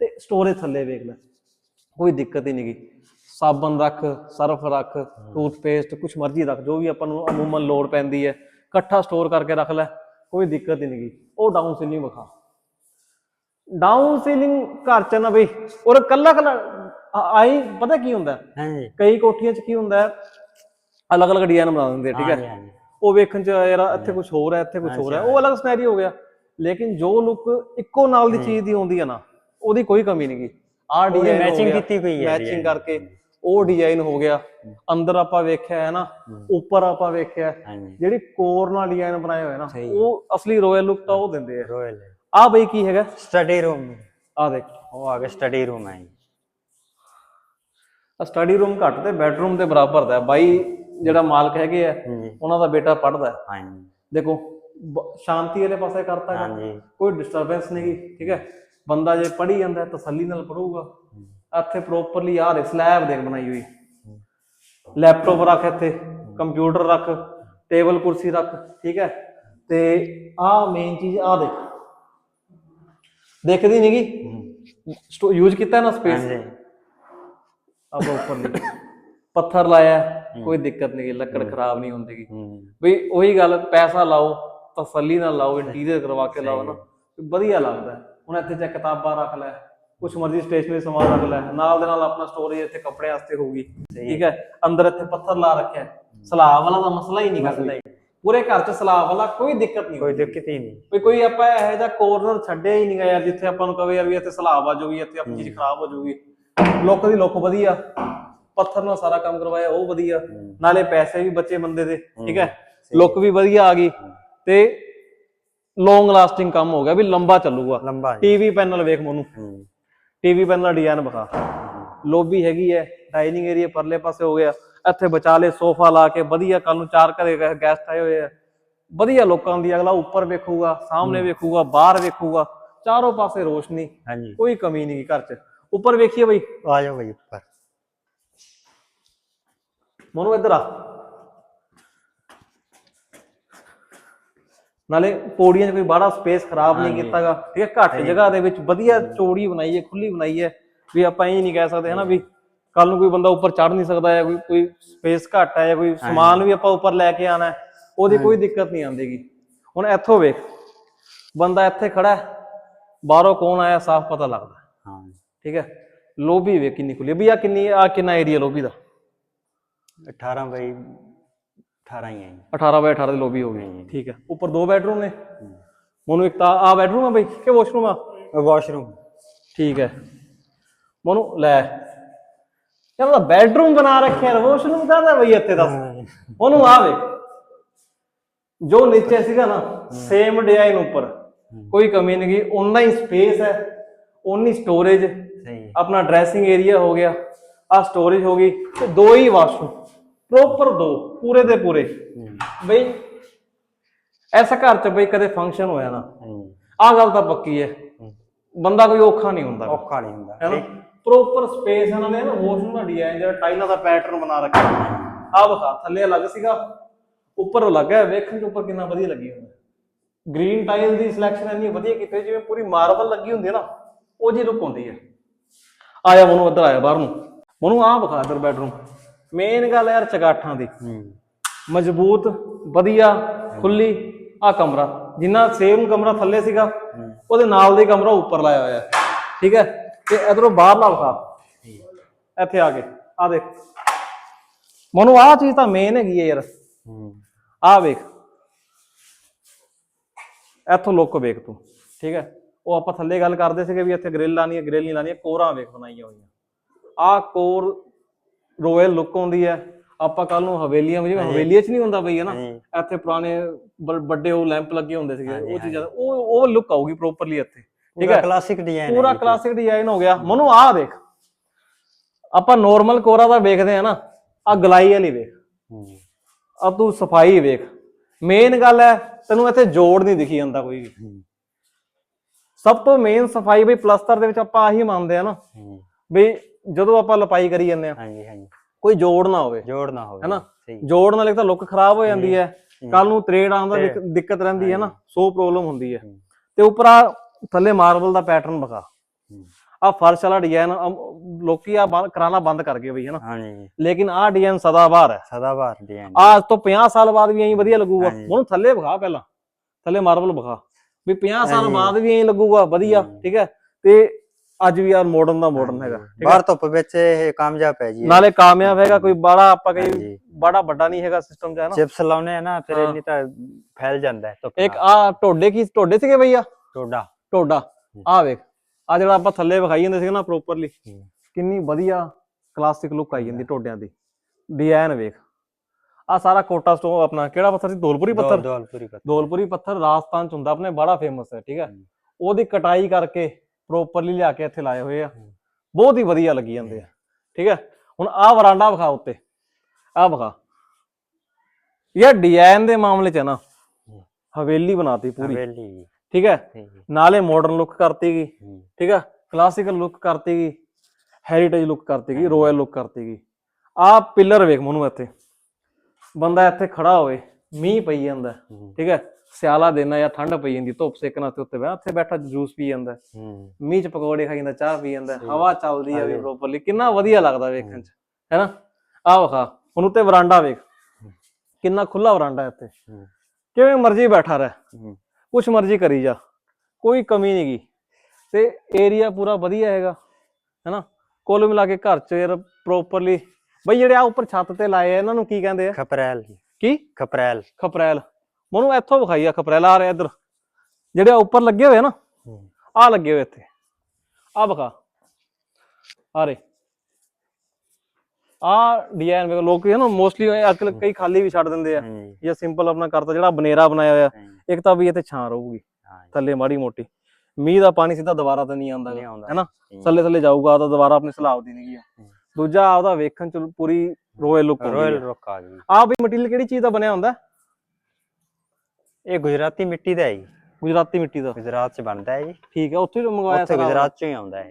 Speaker 2: ਤੇ ਸਟੋਰੇਜ ਥੱਲੇ ਵੇਖ ਲੈ ਕੋਈ ਦਿੱਕਤ ਹੀ ਨਹੀਂਗੀ ਸਾਬਣ ਰੱਖ ਸਰਫ ਰੱਖ ਟੂਥਪੇਸਟ ਕੁਛ ਮਰਜ਼ੀ ਰੱਖ ਜੋ ਵੀ ਆਪਾਂ ਨੂੰ ਅਮੂਮਨ ਲੋੜ ਪੈਂਦੀ ਹੈ ਇਕੱਠਾ ਸਟੋਰ ਕਰਕੇ ਰੱਖ ਲੈ ਕੋਈ ਦਿੱਕਤ ਹੀ ਨਹੀਂਗੀ ਉਹ ਡਾਊਨ ਸੀਲਿੰਗ ਵਿਖਾ। ਡਾਊਨ ਸੀਲਿੰਗ ਘਰ ਚ ਨਾ ਬਈ ਔਰ ਕੱਲਾ ਕੱਲਾ ਆਈ ਪਤਾ ਕੀ ਹੁੰਦਾ?
Speaker 1: ਹਾਂਜੀ।
Speaker 2: ਕਈ ਕੋਠੀਆਂ ਚ ਕੀ ਹੁੰਦਾ ਹੈ? ਅਲੱਗ-ਅਲੱਗ ਡਿਜ਼ਾਈਨ ਬਣਾ ਦਿੰਦੇ ਠੀਕ ਹੈ? ਉਹ ਵੇਖਣ ਚ ਯਾਰ ਇੱਥੇ ਕੁਝ ਹੋਰ ਹੈ ਇੱਥੇ ਕੁਝ ਹੋਰ ਹੈ। ਉਹ ਅਲੱਗ ਸਿਨੈਰੀਓ ਹੋ ਗਿਆ। ਲੇਕਿਨ ਜੋ ਲੁੱਕ ਇੱਕੋ ਨਾਲ ਦੀ ਚੀਜ਼ ਦੀ ਆਉਂਦੀ ਹੈ ਨਾ ਉਹਦੀ ਕੋਈ ਕਮੀ ਨਹੀਂਗੀ
Speaker 1: ਉਹਦੀ
Speaker 2: ਡਿਜ਼ਾਈਨ
Speaker 1: matching ਕੀਤੀ ਹੋਈ ਹੈ
Speaker 2: ਮੈਚਿੰਗ ਕਰਕੇ ਉਹ ਡਿਜ਼ਾਈਨ ਹੋ ਗਿਆ। ਅੰਦਰ ਆਪਾਂ ਵੇਖਿਆ ਹੈ ਨਾ ਉੱਪਰ ਆਪਾਂ ਵੇਖਿਆ ਜਿਹੜੀ ਕੋਰ ਨਾਲ ਡਿਜ਼ਾਈਨ ਬਣਾਏ ਹੋਏ ਨਾ। ਉਹ ਅਸਲੀ ਰਾਇਲ ਲੁੱਕ ਤਾਂ ਉਹ ਦਿੰਦੇ ਆ।
Speaker 1: ਰੋਇਲ
Speaker 2: ਆਹ ਬਈ ਕੀ ਹੈਗਾ?
Speaker 1: ਸਟੱਡੀ ਰੂਮ
Speaker 2: ਆਹ ਦੇਖ।
Speaker 1: ਉਹ ਆ ਗਿਆ ਸਟੱਡੀ ਰੂਮ ਹੈ
Speaker 2: ਆ ਸਟੱਡੀ ਰੂਮ ਘੱਟ ਤੇ ਬੈਡਰੂਮ ਦੇ ਬਰਾਬਰ ਦਾ ਹੈ। ਬਾਈ ਜਿਹੜਾ ਮਾਲਕ ਹੈਗੇ ਆ
Speaker 1: ਹਾਂਜੀ।
Speaker 2: ਉਹਨਾਂ ਦਾ ਬੇਟਾ ਪੜਦਾ ਹੈ।
Speaker 1: ਹਾਂਜੀ।
Speaker 2: ਦੇਖੋ ਬ- ਸ਼ਾਂਤੀ ਵਾਲੇ ਪਾਸੇ ਕਰਤਾ
Speaker 1: ਹਾਂਜੀ।
Speaker 2: ਕੋਈ ਡਿਸਟਰਬੈਂਸ ਨਹੀਂ ਗੀ ਠੀਕ ਹੈ? ਬੰਦਾ ਜੇ ਪੜ੍ਹੀ ਜਾਂਦਾ ਹੈ, ਤਸੱਲੀ ਨਾਲ ਪੜੂਗਾ ਇੱਥੇ ਪ੍ਰੋਪਰਲੀ ਆਹ ਦੇਖ ਸਲੈਬ ਦੇਖ ਬਣਾਈ ਹੋਈ। ਲੈਪਟਾਪ ਰੱਖ ਇੱਥੇ ਕੰਪਿਊਟਰ ਰੱਖ ਟੇਬਲ ਕੁਰਸੀ ਰੱਖ ਠੀਕ ਹੈ? ਤੇ ਆਹ ਮੇਨ ਚੀਜ਼ ਆਹ ਦੇਖ। ਦੇਖਦੀ ਨਹੀਂਗੀ ਯੂਜ਼ ਕੀਤਾ ਨਾ ਸਪੇਸ
Speaker 1: ਹਾਂਜੀ।
Speaker 2: ਆ ਪ੍ਰੋਪਰਲੀ ਪੱਥਰ ਲਾਇਆ ਕੋਈ ਦਿੱਕਤ ਨਹੀਂ ਲੱਕੜ ਖਰਾਬ ਨਹੀਂ ਹੁੰਦੀਗੀ
Speaker 1: ਹੂੰ।
Speaker 2: ਬਈ ਉਹੀ ਗੱਲ ਪੈਸਾ ਲਾਓ ਤਸੱਲੀ ਨਾਲ ਲਾਓ ਇੰਟੀਰੀਅਰ ਕਰਵਾ ਕੇ ਲਾਓ ਨਾ। ਵਧੀਆ ਲੱਗਦਾ। ਹੁਣ ਇੱਥੇ ਚਾ ਕਿਤਾਬਾਂ ਰੱਖ ਲੈ ਕੁਛ ਮਰਜ਼ੀ ਸਟੇਸ਼ਨਰੀ ਸਮਾਨ ਰੱਖ ਲੈ ਨਾਲ ਦੇ ਨਾਲ ਆਪਣਾ ਸਟੋਰੇਜ ਇੱਥੇ ਕੱਪੜੇ ਵਾਸਤੇ ਹੋਊਗੀ। ਠੀਕ ਹੈ? ਅੰਦਰ ਇੱਥੇ ਪੱਥਰ ਲਾ ਰੱਖਿਆ। ਸਲਾਬ ਵਾਲਾ ਤਾਂ ਮਸਲਾ ਹੀ ਨਹੀਂ ਕਰਦਾ ਪੂਰੇ ਘਰ 'ਚ ਸਲਾਬ ਵਾਲਾ ਕੋਈ ਦਿੱਕਤ ਨਹੀਂ
Speaker 1: ਕੋਈ ਦਿੱਕਤ ਹੀ ਨਹੀਂ।
Speaker 2: ਵੀ ਕੋਈ ਆਪਾਂ ਇਹੋ ਜਿਹਾ ਕੋਰਨਰ ਛੱਡਿਆ ਹੀ ਨਹੀਂਗਾ ਯਾਰ ਜਿੱਥੇ ਆਪਾਂ ਨੂੰ ਕਵੇ ਯਾਰ ਵੀ ਇੱਥੇ ਸਲਾਬ ਆ ਜਾਊਗੀ ਇੱਥੇ ਆਪਣੀ ਚੀਜ਼ ਖਰਾਬ ਹੋ ਜਾਊਗੀ। ਲੁੱਕ ਦੀ ਲੁੱਕ ਵਧੀਆ। ਪੱਥਰ ਨਾਲ ਸਾਰਾ ਕੰਮ ਕਰਵਾਇਆ ਉਹ ਵਧੀਆ। ਨਾਲੇ ਪੈਸੇ ਵੀ ਬੱਚੇ ਬੰਦੇ ਦੇ ਠੀਕ ਹੈ? ਲੁੱਕ ਵੀ ਵਧੀਆ ਆ ਗਈ। ਤੇ ਲੌਂਗ ਲਾਸਟਿੰਗ ਕੰਮ ਹੋ ਗਿਆ ਵੀ ਲੰਬਾ ਚੱਲੂਗਾ। ਟੀਵੀ ਪੈਨਲ ਵੇਖ ਮੈਨੂੰ। ਟੀਵੀ ਪੈਨਲ ਡਿਜ਼ਾਈਨ ਵਿਖਾ। ਲੋਬੀ ਹੈਗੀ ਹੈ ਡਾਈਨਿੰਗ ਏਰੀਆ ਪਰਲੇ ਪਾਸੇ ਹੋ ਗਿਆ। ਇੱਥੇ ਵਿਚਾਲੇ ਸੋਫਾ ਲਾ ਕੇ ਵਧੀਆ ਕੱਲ ਨੂੰ ਚਾਰ ਘਰੇ ਗੈਸਟ ਆਏ ਹੋਏ ਆ। ਵਧੀਆ ਲੋਕਾਂ ਦੀ ਅਗਲਾ ਉੱਪਰ ਵੇਖੂਗਾ ਸਾਹਮਣੇ ਵੇਖੂਗਾ ਬਾਹਰ ਵੇਖੂਗਾ। ਚਾਰੋਂ ਪਾਸੇ ਰੋਸ਼ਨੀ
Speaker 1: ਹਾਂਜੀ।
Speaker 2: ਕੋਈ ਕਮੀ ਨਹੀਂ ਘਰ 'ਚ। ਉੱਪਰ ਵੇਖੀਏ ਬਈ।
Speaker 1: ਆ ਜਾਓ ਭਾਈ ਉੱਪਰ।
Speaker 2: ਮਨੂ ਇੱਧਰ ਆ ਨਾਲੇ ਪੌੜੀਆਂ 'ਚ ਕੋਈ ਬਾਹਲਾ ਸਪੇਸ ਖਰਾਬ ਨਹੀਂ ਕੀਤਾਗਾ ਠੀਕ ਹੈ ਘੱਟ ਜਗ੍ਹਾ ਦੇ ਵਿੱਚ ਵਧੀਆ ਚੌੜੀ ਬਣਾਈ ਹੈ ਖੁੱਲੀ ਬਣਾਈ ਹੈ ਵੀ ਆਪਾਂ ਇਹ ਨਹੀਂ ਕਹਿ ਸਕਦੇ ਹਨਾ ਵੀ ਕੱਲ ਨੂੰ ਕੋਈ ਬੰਦਾ ਉੱਪਰ ਚੜ ਨਹੀਂ ਸਕਦਾ ਜਾਂ ਕੋਈ ਕੋਈ ਸਪੇਸ ਘੱਟ ਹੈ ਜਾਂ ਕੋਈ ਸਮਾਨ ਵੀ ਆਪਾਂ ਉੱਪਰ ਲੈ ਕੇ ਆਣਾ ਉਹਦੀ ਕੋਈ ਦਿੱਕਤ ਨਹੀਂ ਆਉਂਦੀਗੀ ਹੁਣ ਇੱਥੋਂ ਵੇਖ ਬੰਦਾ ਇੱਥੇ ਖੜਾ ਹੈ ਬਾਹਰੋਂ ਕੌਣ ਆਇਆ ਸਾਫ਼ ਪਤਾ ਲੱਗਦਾ
Speaker 1: ਹਾਂ
Speaker 2: ਠੀਕ ਹੈ ਲੋਬੀ ਵੇਖ ਕਿੰਨੀ ਖੁੱਲੀ। ਵੀ ਆ ਕਿੰਨੀ ਆ ਕਿੰਨਾ ਏਰੀਆ ਲੋਬੀ ਦਾ
Speaker 1: 18 ਬਾਈ 18 ਹੀ ਹੈ ਜੀ।
Speaker 2: 18 ਬਾਈ 18 ਦੀ ਲੋਬੀ ਹੋ ਗਈ ਠੀਕ ਹੈ। ਉੱਪਰ ਦੋ ਬੈਡਰੂਮ ਨੇ। ਮਨੂੰ ਇੱਕ ਤਾਂ ਆ ਬੈਡਰੂਮ ਆ ਬਈ ਕਿ ਵਾਸ਼ਰੂਮ ਆ?
Speaker 1: ਵਾਸ਼ਰੂਮ
Speaker 2: ਠੀਕ ਹੈ। ਮਨੂੰ ਲੈ। ਯਾਰ ਉਹਦਾ ਬੈਡਰੂਮ ਬਣਾ ਰੱਖਿਆ ਯਾਰ ਵਾਸ਼ਰੂਮ ਕਾਹਦਾ ਬਈ ਇੱਥੇ ਦੱਸ? ਉਹਨੂੰ ਆ ਵੇਖ। ਜੋ ਨੀਚੇ ਸੀਗਾ ਨਾ ਸੇਮ ਡਿਜ਼ਾਈਨ ਉੱਪਰ। ਕੋਈ ਕਮੀ ਨਹੀਂ ਗਈ ਉਨਾ ਹੀ ਸਪੇਸ ਹੈ। ਉਨੀ ਸਟੋਰੇਜ
Speaker 1: ਸਹੀ
Speaker 2: ਆਪਣਾ ਡਰੈਸਿੰਗ ਏਰੀਆ ਹੋ ਗਿਆ। ਆ ਸਟੋਰੇਜ ਹੋ ਗਈ ਤੇ ਦੋ ਹੀ ਵਾਸ਼ਰੂਮ ਪ੍ਰੋਪਰ ਦੋ ਪੂਰੇ ਦੇ ਪੂਰੇ। ਬਈ ਐਸਾ ਘਰ ਚ ਬਈ ਕਦੇ ਫੰਕਸ਼ਨ ਹੋਇਆ ਨਾ ਆਹ ਗੱਲ ਤਾਂ ਪੱਕੀ ਹੈ। ਬੰਦਾ ਕੋਈ ਔਖਾ ਨਹੀਂ ਹੁੰਦਾ।
Speaker 1: ਔਖਾ ਨਹੀਂ ਹੁੰਦਾ।
Speaker 2: ਪ੍ਰੋਪਰ ਸਪੇਸ ਇਹਨਾਂ ਨੇ ਨਾ ਵਾਸ਼ਰੂਮ ਦਾ ਡਿਜ਼ਾਈਨ ਜਿਹੜਾ ਟਾਈਲਾਂ ਦਾ ਪੈਟਰਨ ਬਣਾ ਰੱਖਿਆ। ਆਹ ਵਿਖਾ ਥੱਲੇ ਅਲੱਗ ਸੀਗਾ ਉੱਪਰ ਅਲੱਗ ਹੈ ਵੇਖਣ ਚ ਉੱਪਰ ਕਿੰਨਾ ਵਧੀਆ ਲੱਗੀ ਹੁੰਦਾ ਗ੍ਰੀਨ ਟਾਈਲ ਦੀ ਸਿਲੈਕਸ਼ਨ ਇੰਨੀ ਵਧੀਆ ਕੀਤੀ ਜਿਵੇਂ ਪੂਰੀ ਮਾਰਬਲ ਲੱਗੀ ਹੁੰਦੀ ਹੈ ਨਾ ਉਹ ਜੀ ਲੁੱਕ ਹੁੰਦੀ ਹੈ ਆਇਆ ਮਨੂੰ ਇੱਧਰ ਆਇਆ ਬਾਹਰ ਨੂੰ। ਮਨੂੰ ਆਹ ਵਿਖਾ ਇੱਧਰ ਬੈਡਰੂਮ। ਮੇਨ ਗੱਲ ਯਾਰ ਚਗਾਠਾਂ ਦੀ। ਮਜ਼ਬੂਤ ਵਧੀਆ ਖੁੱਲੀ ਆ ਕਮਰਾ। ਜਿੰਨਾ ਸੇਮ ਕਮਰਾ ਥੱਲੇ ਸੀਗਾ ਉਹਦੇ ਨਾਲ ਦੇ ਕਮਰਾ ਉੱਪਰ ਲਾਇਆ ਹੋਇਆ। ਠੀਕ ਹੈ? ਤੇ ਇਧਰੋਂ ਬਾਹਰ ਲਾ ਵਿਖਾ ਇੱਥੇ ਆ ਕੇ। ਆ ਦੇਖ। ਮਨੂੰ ਆਹ ਚੀਜ਼ ਤਾਂ ਮੇਨ ਹੈਗੀ ਹੈ ਯਾਰ। ਆਹ ਵੇਖ। ਇੱਥੋਂ ਲੁੱਕ ਵੇਖ ਤੂੰ। ਠੀਕ ਹੈ? ਉਹ ਆਪਾਂ ਥੱਲੇ ਗੱਲ ਕਰਦੇ ਸੀਗੇ ਵੀ ਇੱਥੇ ਗ੍ਰਿਲ ਲਾਣੀ ਹੈ ਗ੍ਰਿਲ ਨਹੀਂ ਲਾਣੀ ਹੈ ਕੋਰਾਂ ਵੇਖ ਬਣਾਈਆਂ ਹੋਈਆਂ। ਆਹ ਕੋਰ ਰੋਇਲ ਲੁੱਕ ਆਉਂਦੀ ਹੈ। ਆਪਾਂ ਕੱਲ ਨੂੰ ਹਵੇਲੀਆਂ ਵਿੱਚ ਹਵੇਲੀਆਂ 'ਚ ਨਹੀਂ ਹੁੰਦਾ ਬਈ ਹੈ ਨਾ। ਇੱਥੇ ਪੁਰਾਣੇ ਵੱਡੇ ਉਹ ਲੈਂਪ ਲੱਗੇ ਹੁੰਦੇ ਸੀਗੇ ਉਹ ਚੀਜ਼ਾਂ ਉਹ ਉਹ ਲੁੱਕ ਆਊਗੀ ਪ੍ਰੋਪਰਲੀ ਇੱਥੇ। ਠੀਕ ਹੈ?
Speaker 1: ਕਲਾਸਿਕ ਡਿਜ਼ਾਈਨ
Speaker 2: ਪੂਰਾ ਕਲਾਸਿਕ ਡਿਜ਼ਾਈਨ ਹੋ ਗਿਆ। ਮਨੂੰ ਆਹ ਦੇਖ। ਆਪਾਂ ਨਾਰਮਲ ਕੋਰਾ ਦਾ ਵੇਖਦੇ ਆ ਨਾ ਆ ਗਲਾਈ ਵਾਲੀ ਵੇਖ। ਆ ਤੂੰ ਸਫ਼ਾਈ ਵੇਖ। ਮੇਨ ਗੱਲ ਹੈ ਤੈਨੂੰ ਇੱਥੇ ਜੋੜ ਨਹੀਂ ਦਿਖੀ ਜਾਂਦਾ ਕੋਈ ਵੀ। ਸਭ ਤੋਂ ਮੇਨ ਸਫ਼ਾਈ ਬਈ ਪਲਸਤਰ ਦੇ ਵਿੱਚ ਆਪਾਂ ਆਹੀ ਮੰਨਦੇ ਆ ਨਾ। ਵੀ ਜਦੋਂ ਆਪਾਂ ਲਪਾਈ ਕਰੀ ਜਾਂਦੇ ਆ
Speaker 1: ਹਾਂਜੀ ਹਾਂਜੀ।
Speaker 2: ਕੋਈ ਜੋੜ ਨਾ ਹੋਵੇ।
Speaker 1: ਜੋੜ ਨਾ ਹੋਵੇ
Speaker 2: ਹੈਨਾ?
Speaker 1: ਸਹੀ।
Speaker 2: ਜੋੜ ਨਾਲ ਇੱਕ ਤਾਂ ਲੁੱਕ ਖਰਾਬ ਹੋ ਜਾਂਦੀ ਹੈ। ਕੱਲ ਨੂੰ ਤਰੇੜ ਆਉਣ ਦਾ ਦਿੱਕ- ਦਿੱਕਤ ਰਹਿੰਦੀ ਹੈ ਨਾ ਸੋ ਪ੍ਰੋਬਲਮ ਹੁੰਦੀ ਹੈ।
Speaker 1: ਹੂੰ।
Speaker 2: ਤੇ ਉੱਪਰ ਆ ਥੱਲੇ ਮਾਰਬਲ ਦਾ ਪੈਟਰਨ ਵਿਖਾ।
Speaker 1: ਹੂੰ।
Speaker 2: ਆ ਫਰਸ਼ ਵਾਲਾ ਡਿਜ਼ਾਈਨ ਲੋਕੀ ਆ ਕਰਾਣਾ ਬੰਦ ਕਰ ਗਏ ਬਈ ਹਨਾ?
Speaker 1: ਹਾਂਜੀ।
Speaker 2: ਲੇਕਿਨ ਆ ਡਿਜ਼ਾਈਨ ਸਦਾਬਹਾਰ ਹੈ।
Speaker 1: ਸਦਾਬਹਾਰ ਡਿਜ਼ਾਈਨ
Speaker 2: ਆ ਅੱਜ ਤੋਂ 50 ਸਾਲ ਬਾਅਦ ਵੀ ਐਂ ਵਧੀਆ ਲੱਗੂਗਾ।
Speaker 1: ਹਾਂਜੀ।
Speaker 2: ਉਹਨੂੰ ਥੱਲੇ ਵਿਖਾ ਪਹਿਲਾਂ। ਥੱਲੇ ਮਾਰਬਲ ਵਿਖਾ। ਵੀ 50 ਸਾਲ ਬਾਅਦ ਵੀ ਐਂ ਲੱਗੂਗਾ ਵਧੀਆ ਠੀਕ ਹੈ? ਤੇ ਅੱਜ ਵੀ ਯਾਰ ਮਾਡਰਨ ਦਾ ਮਾਡਰਨ ਹੈਗਾ। ਠੀਕ ਹੈ
Speaker 1: ਬਾਹਰ ਧੁੱਪ ਵਿੱਚ ਇਹ ਕਾਮਯਾਬ ਹੈ ਜੀ।
Speaker 2: ਨਾਲੇ ਕਾਮਯਾਬ ਹੈਗਾ ਕੋਈ ਬੜਾ ਆਪਾਂ ਕਹੀ
Speaker 1: ਹਾਂਜੀ।
Speaker 2: ਬੜਾ ਵੱਡਾ ਨਹੀਂ ਹੈਗਾ ਸਿਸਟਮ ਚ ਹੈ ਨਾ।
Speaker 1: ਚਿਪਸ ਲਾਉਨੇ ਆ ਨਾ ਫਿਰ
Speaker 2: ਹਾਂ।
Speaker 1: ਨਹੀਂ ਤਾਂ ਫੈਲ ਜਾਂਦਾ ਹੈ ਧੁੱਪ
Speaker 2: ਇੱਕ ਆ ਟੋਡੇ ਕੀ ਟੋਡੇ ਸੀਗੇ ਭਈਆ
Speaker 1: ਟੋਡਾ
Speaker 2: ਟੋਡਾ ਆ ਵੇਖ ਆ ਜਿਹੜਾ ਆਪਾਂ ਥੱਲੇ ਵਿਖਾਈ ਜਾਂਦੇ ਸੀਗੇ ਨਾ ਪ੍ਰੋਪਰਲੀ
Speaker 1: ਹੂੰ।
Speaker 2: ਕਿੰਨੀ ਵਧੀਆ ਕਲਾਸਿਕ ਲੁੱਕ ਆਈ ਜਾਂਦੀ ਟੋਡਿਆਂ ਦੀ। ਡਿਜ਼ਾਈਨ ਵੇਖ। ਆ ਸਾਰਾ ਕੋਟਾ ਸਟੋ ਆਪਣਾ ਕਿਹੜਾ ਪੱਥਰ ਸੀ? ਦੋਲਪੁਰੀ ਪੱਥਰ?
Speaker 1: ਦੋਲਪੁਰੀ ਪੱਥਰ।
Speaker 2: ਦੋਲਪੁਰੀ ਪੱਥਰ ਰਾਜਸਥਾਨ ਚ ਹੁੰਦਾ ਆਪਣੇ ਬੜਾ ਫੇਮਸ ਹੈ ਠੀਕ ਹੈ। ਉਹਦੀ ਕਟਾਈ ਕਰਕੇ ਪ੍ਰੋਪਰਲੀ ਲਿਆ ਕੇ ਇੱਥੇ ਲਾਏ ਹੋਏ ਆ। ਬਹੁਤ ਹੀ ਵਧੀਆ ਲੱਗੀ ਜਾਂਦੇ ਆ। ਠੀਕ ਹੈ? ਹੁਣ ਆਹ ਵਰਾਂਡਾ ਵਿਖਾ ਉੱਤੇ। ਆਹ ਵਿਖਾ। ਇਹ ਡਿਜ਼ਾਈਨ ਦੇ ਮਾਮਲੇ ਚ ਹੈ ਨਾ ਹਵੇਲੀ ਬਣਾਤੀ ਪੂਰੀ।
Speaker 1: ਹਵੇਲੀ।
Speaker 2: ਠੀਕ ਹੈ? ਨਾਲੇ ਮਾਡਰਨ ਲੁੱਕ ਕਰਤੀ ਗਈ। ਠੀਕ ਹੈ? ਕਲਾਸੀਕਲ ਲੁੱਕ ਕਰਤੀ ਗਈ। ਹੈਰੀਟੇਜ ਲੁੱਕ ਕਰਤੀ ਗਈ ਰਾਇਲ ਲੁੱਕ ਕਰਤੀ ਗਈ। ਆਹ ਪਿੱਲਰ ਵੇਖ ਮਨੂੰ ਇੱਥੇ। ਬੰਦਾ ਇੱਥੇ ਖੜਾ ਹੋਵੇ ਮੀਂਹ ਪਈ ਜਾਂਦਾ। ਠੀਕ ਹੈ? ਸਿਆਲਾ ਦਿਨ ਆ ਜਾਂ ਠੰਡ ਪਈ ਜਾਂਦੀ ਧੁੱਪ ਸੇਕਣ ਤੇ ਉੱਤੇ ਬਹਿ ਉੱਥੇ ਬੈਠਾ ਜੂਸ ਪੀ ਜਾਂਦਾ। ਹੈ, ਮੀਂਹ ਚ ਪਕੌੜੇ ਖਾਈ ਜਾਂਦਾ ਚਾਹ ਪੀ ਜਾਂਦਾ ਹਵਾ ਚੱਲਦੀ ਆ ਵੀ ਪ੍ਰੋਪਰਲੀ ਕਿੰਨਾ ਵਧੀਆ ਲੱਗਦਾ ਵੇਖਣ ਚ ਹੈਨਾ? ਆਹ ਵਿਖਾ ਹੁਣ ਉੱਤੇ ਵਰਾਂਡਾ ਵੇਖ। ਕਿੰਨਾ ਖੁੱਲਾ ਵਰਾਂਡਾ ਹੈ ਇੱਥੇ
Speaker 1: ਹੂੰ।
Speaker 2: ਕਿਵੇਂ ਮਰਜ਼ੀ ਬੈਠਾ ਰਹਿ।
Speaker 1: ਹੂੰ,
Speaker 2: ਕੁਛ ਮਰਜ਼ੀ ਕਰੀ ਜਾ ਕੋਈ ਕਮੀ ਨਹੀਂ ਗੀ। ਤੇ ਏਰੀਆ ਪੂਰਾ ਵਧੀਆ ਹੈਗਾ ਹੈਨਾ? ਕੁੱਲ ਮਿਲਾ ਕੇ ਘਰ ਚ ਯਾਰ ਪ੍ਰੋਪਰਲੀ ਬਈ ਜਿਹੜੇ ਆ ਉੱਪਰ ਛੱਤ ਤੇ ਲਾਏ ਆ ਇਹਨਾਂ ਨੂੰ ਕੀ ਕਹਿੰਦੇ ਆ?
Speaker 1: ਖਪਰੈਲ
Speaker 2: ਕੀ?
Speaker 1: ਖਪਰੈਲ।
Speaker 2: ਖਪਰੈਲ। ਮੈਨੂੰ ਇੱਥੋਂ ਵਿਖਾਈ ਆ ਖਪਰੈਲ ਆ ਰਿਹਾ ਇੱਧਰ। ਜਿਹੜੇ ਆ ਉੱਪਰ ਲੱਗੇ ਹੋਏ ਆ ਨਾ ਆ ਲੱਗੇ ਹੋਏ ਇੱਥੇ। ਆ ਵਿਖਾ। ਆ ਰੇ। ਆ ਡਿਜ਼ਾਈਨ ਵੇਖ ਲੋਕ ਹੈ ਨਾ ਮੋਸਟਲੀ ਅੱਜਕੱਲ ਕਈ ਖਾਲੀ ਵੀ ਛੱਡ ਦਿੰਦੇ ਆ। ਜਾਂ ਸਿੰਪਲ ਆਪਣਾ ਕਰਤਾ ਜਿਹੜਾ ਬਨੇਰਾ ਬਣਾਇਆ ਹੋਇਆ। ਇੱਕ ਤਾਂ ਵੀ ਇੱਥੇ ਛਾਂ ਰਹੂਗੀ ਥੱਲੇ ਮਾੜੀ ਮੋਟੀ। ਮੀਂਹ ਦਾ ਪਾਣੀ ਸਿੱਧਾ ਦੁਬਾਰਾ ਤਾਂ ਨਹੀਂ ਆਉਂਦਾ। ਹੈਨਾ। ਥੱਲੇ ਥੱਲੇ ਜਾਊਗਾ ਤਾਂ ਦੁਬਾਰਾ ਆਪਣੀ ਸਲਾਬ ਦੀ ਨਹੀਂ
Speaker 1: ਹੂੰ।
Speaker 2: ਦੂਜਾ ਆਪਦਾ ਵੇਖਣ ਚ ਪੂਰੀ ਰੋਇਲ ਲੁੱਕ
Speaker 1: ਰੋਇਲ ਰੁੱਕ ਆ। ਗਈ।
Speaker 2: ਆ ਵੀ ਮਟੀਰੀਅਲ ਕਿਹੜੀ ਚੀਜ਼ ਦਾ ਬਣਿਆ ਹੁੰਦਾ?
Speaker 1: ਇਹ ਗੁਜਰਾਤੀ ਮਿੱਟੀ ਦਾ ਹੈ ਜੀ।
Speaker 2: ਗੁਜਰਾਤੀ ਮਿੱਟੀ ਦਾ।
Speaker 1: ਗੁਜਰਾਤ ਚ ਬਣਦਾ ਹੈ ਜੀ।
Speaker 2: ਠੀਕ ਹੈ ਉੱਥੇ ਹੀ ਮੰਗਵਾਇਆ
Speaker 1: ਉੱਥੇ
Speaker 2: ਸਾਰਾ
Speaker 1: ਗੁਜਰਾਤ ਚੋਂ ਹੀ ਆਉਂਦਾ ਹੈ।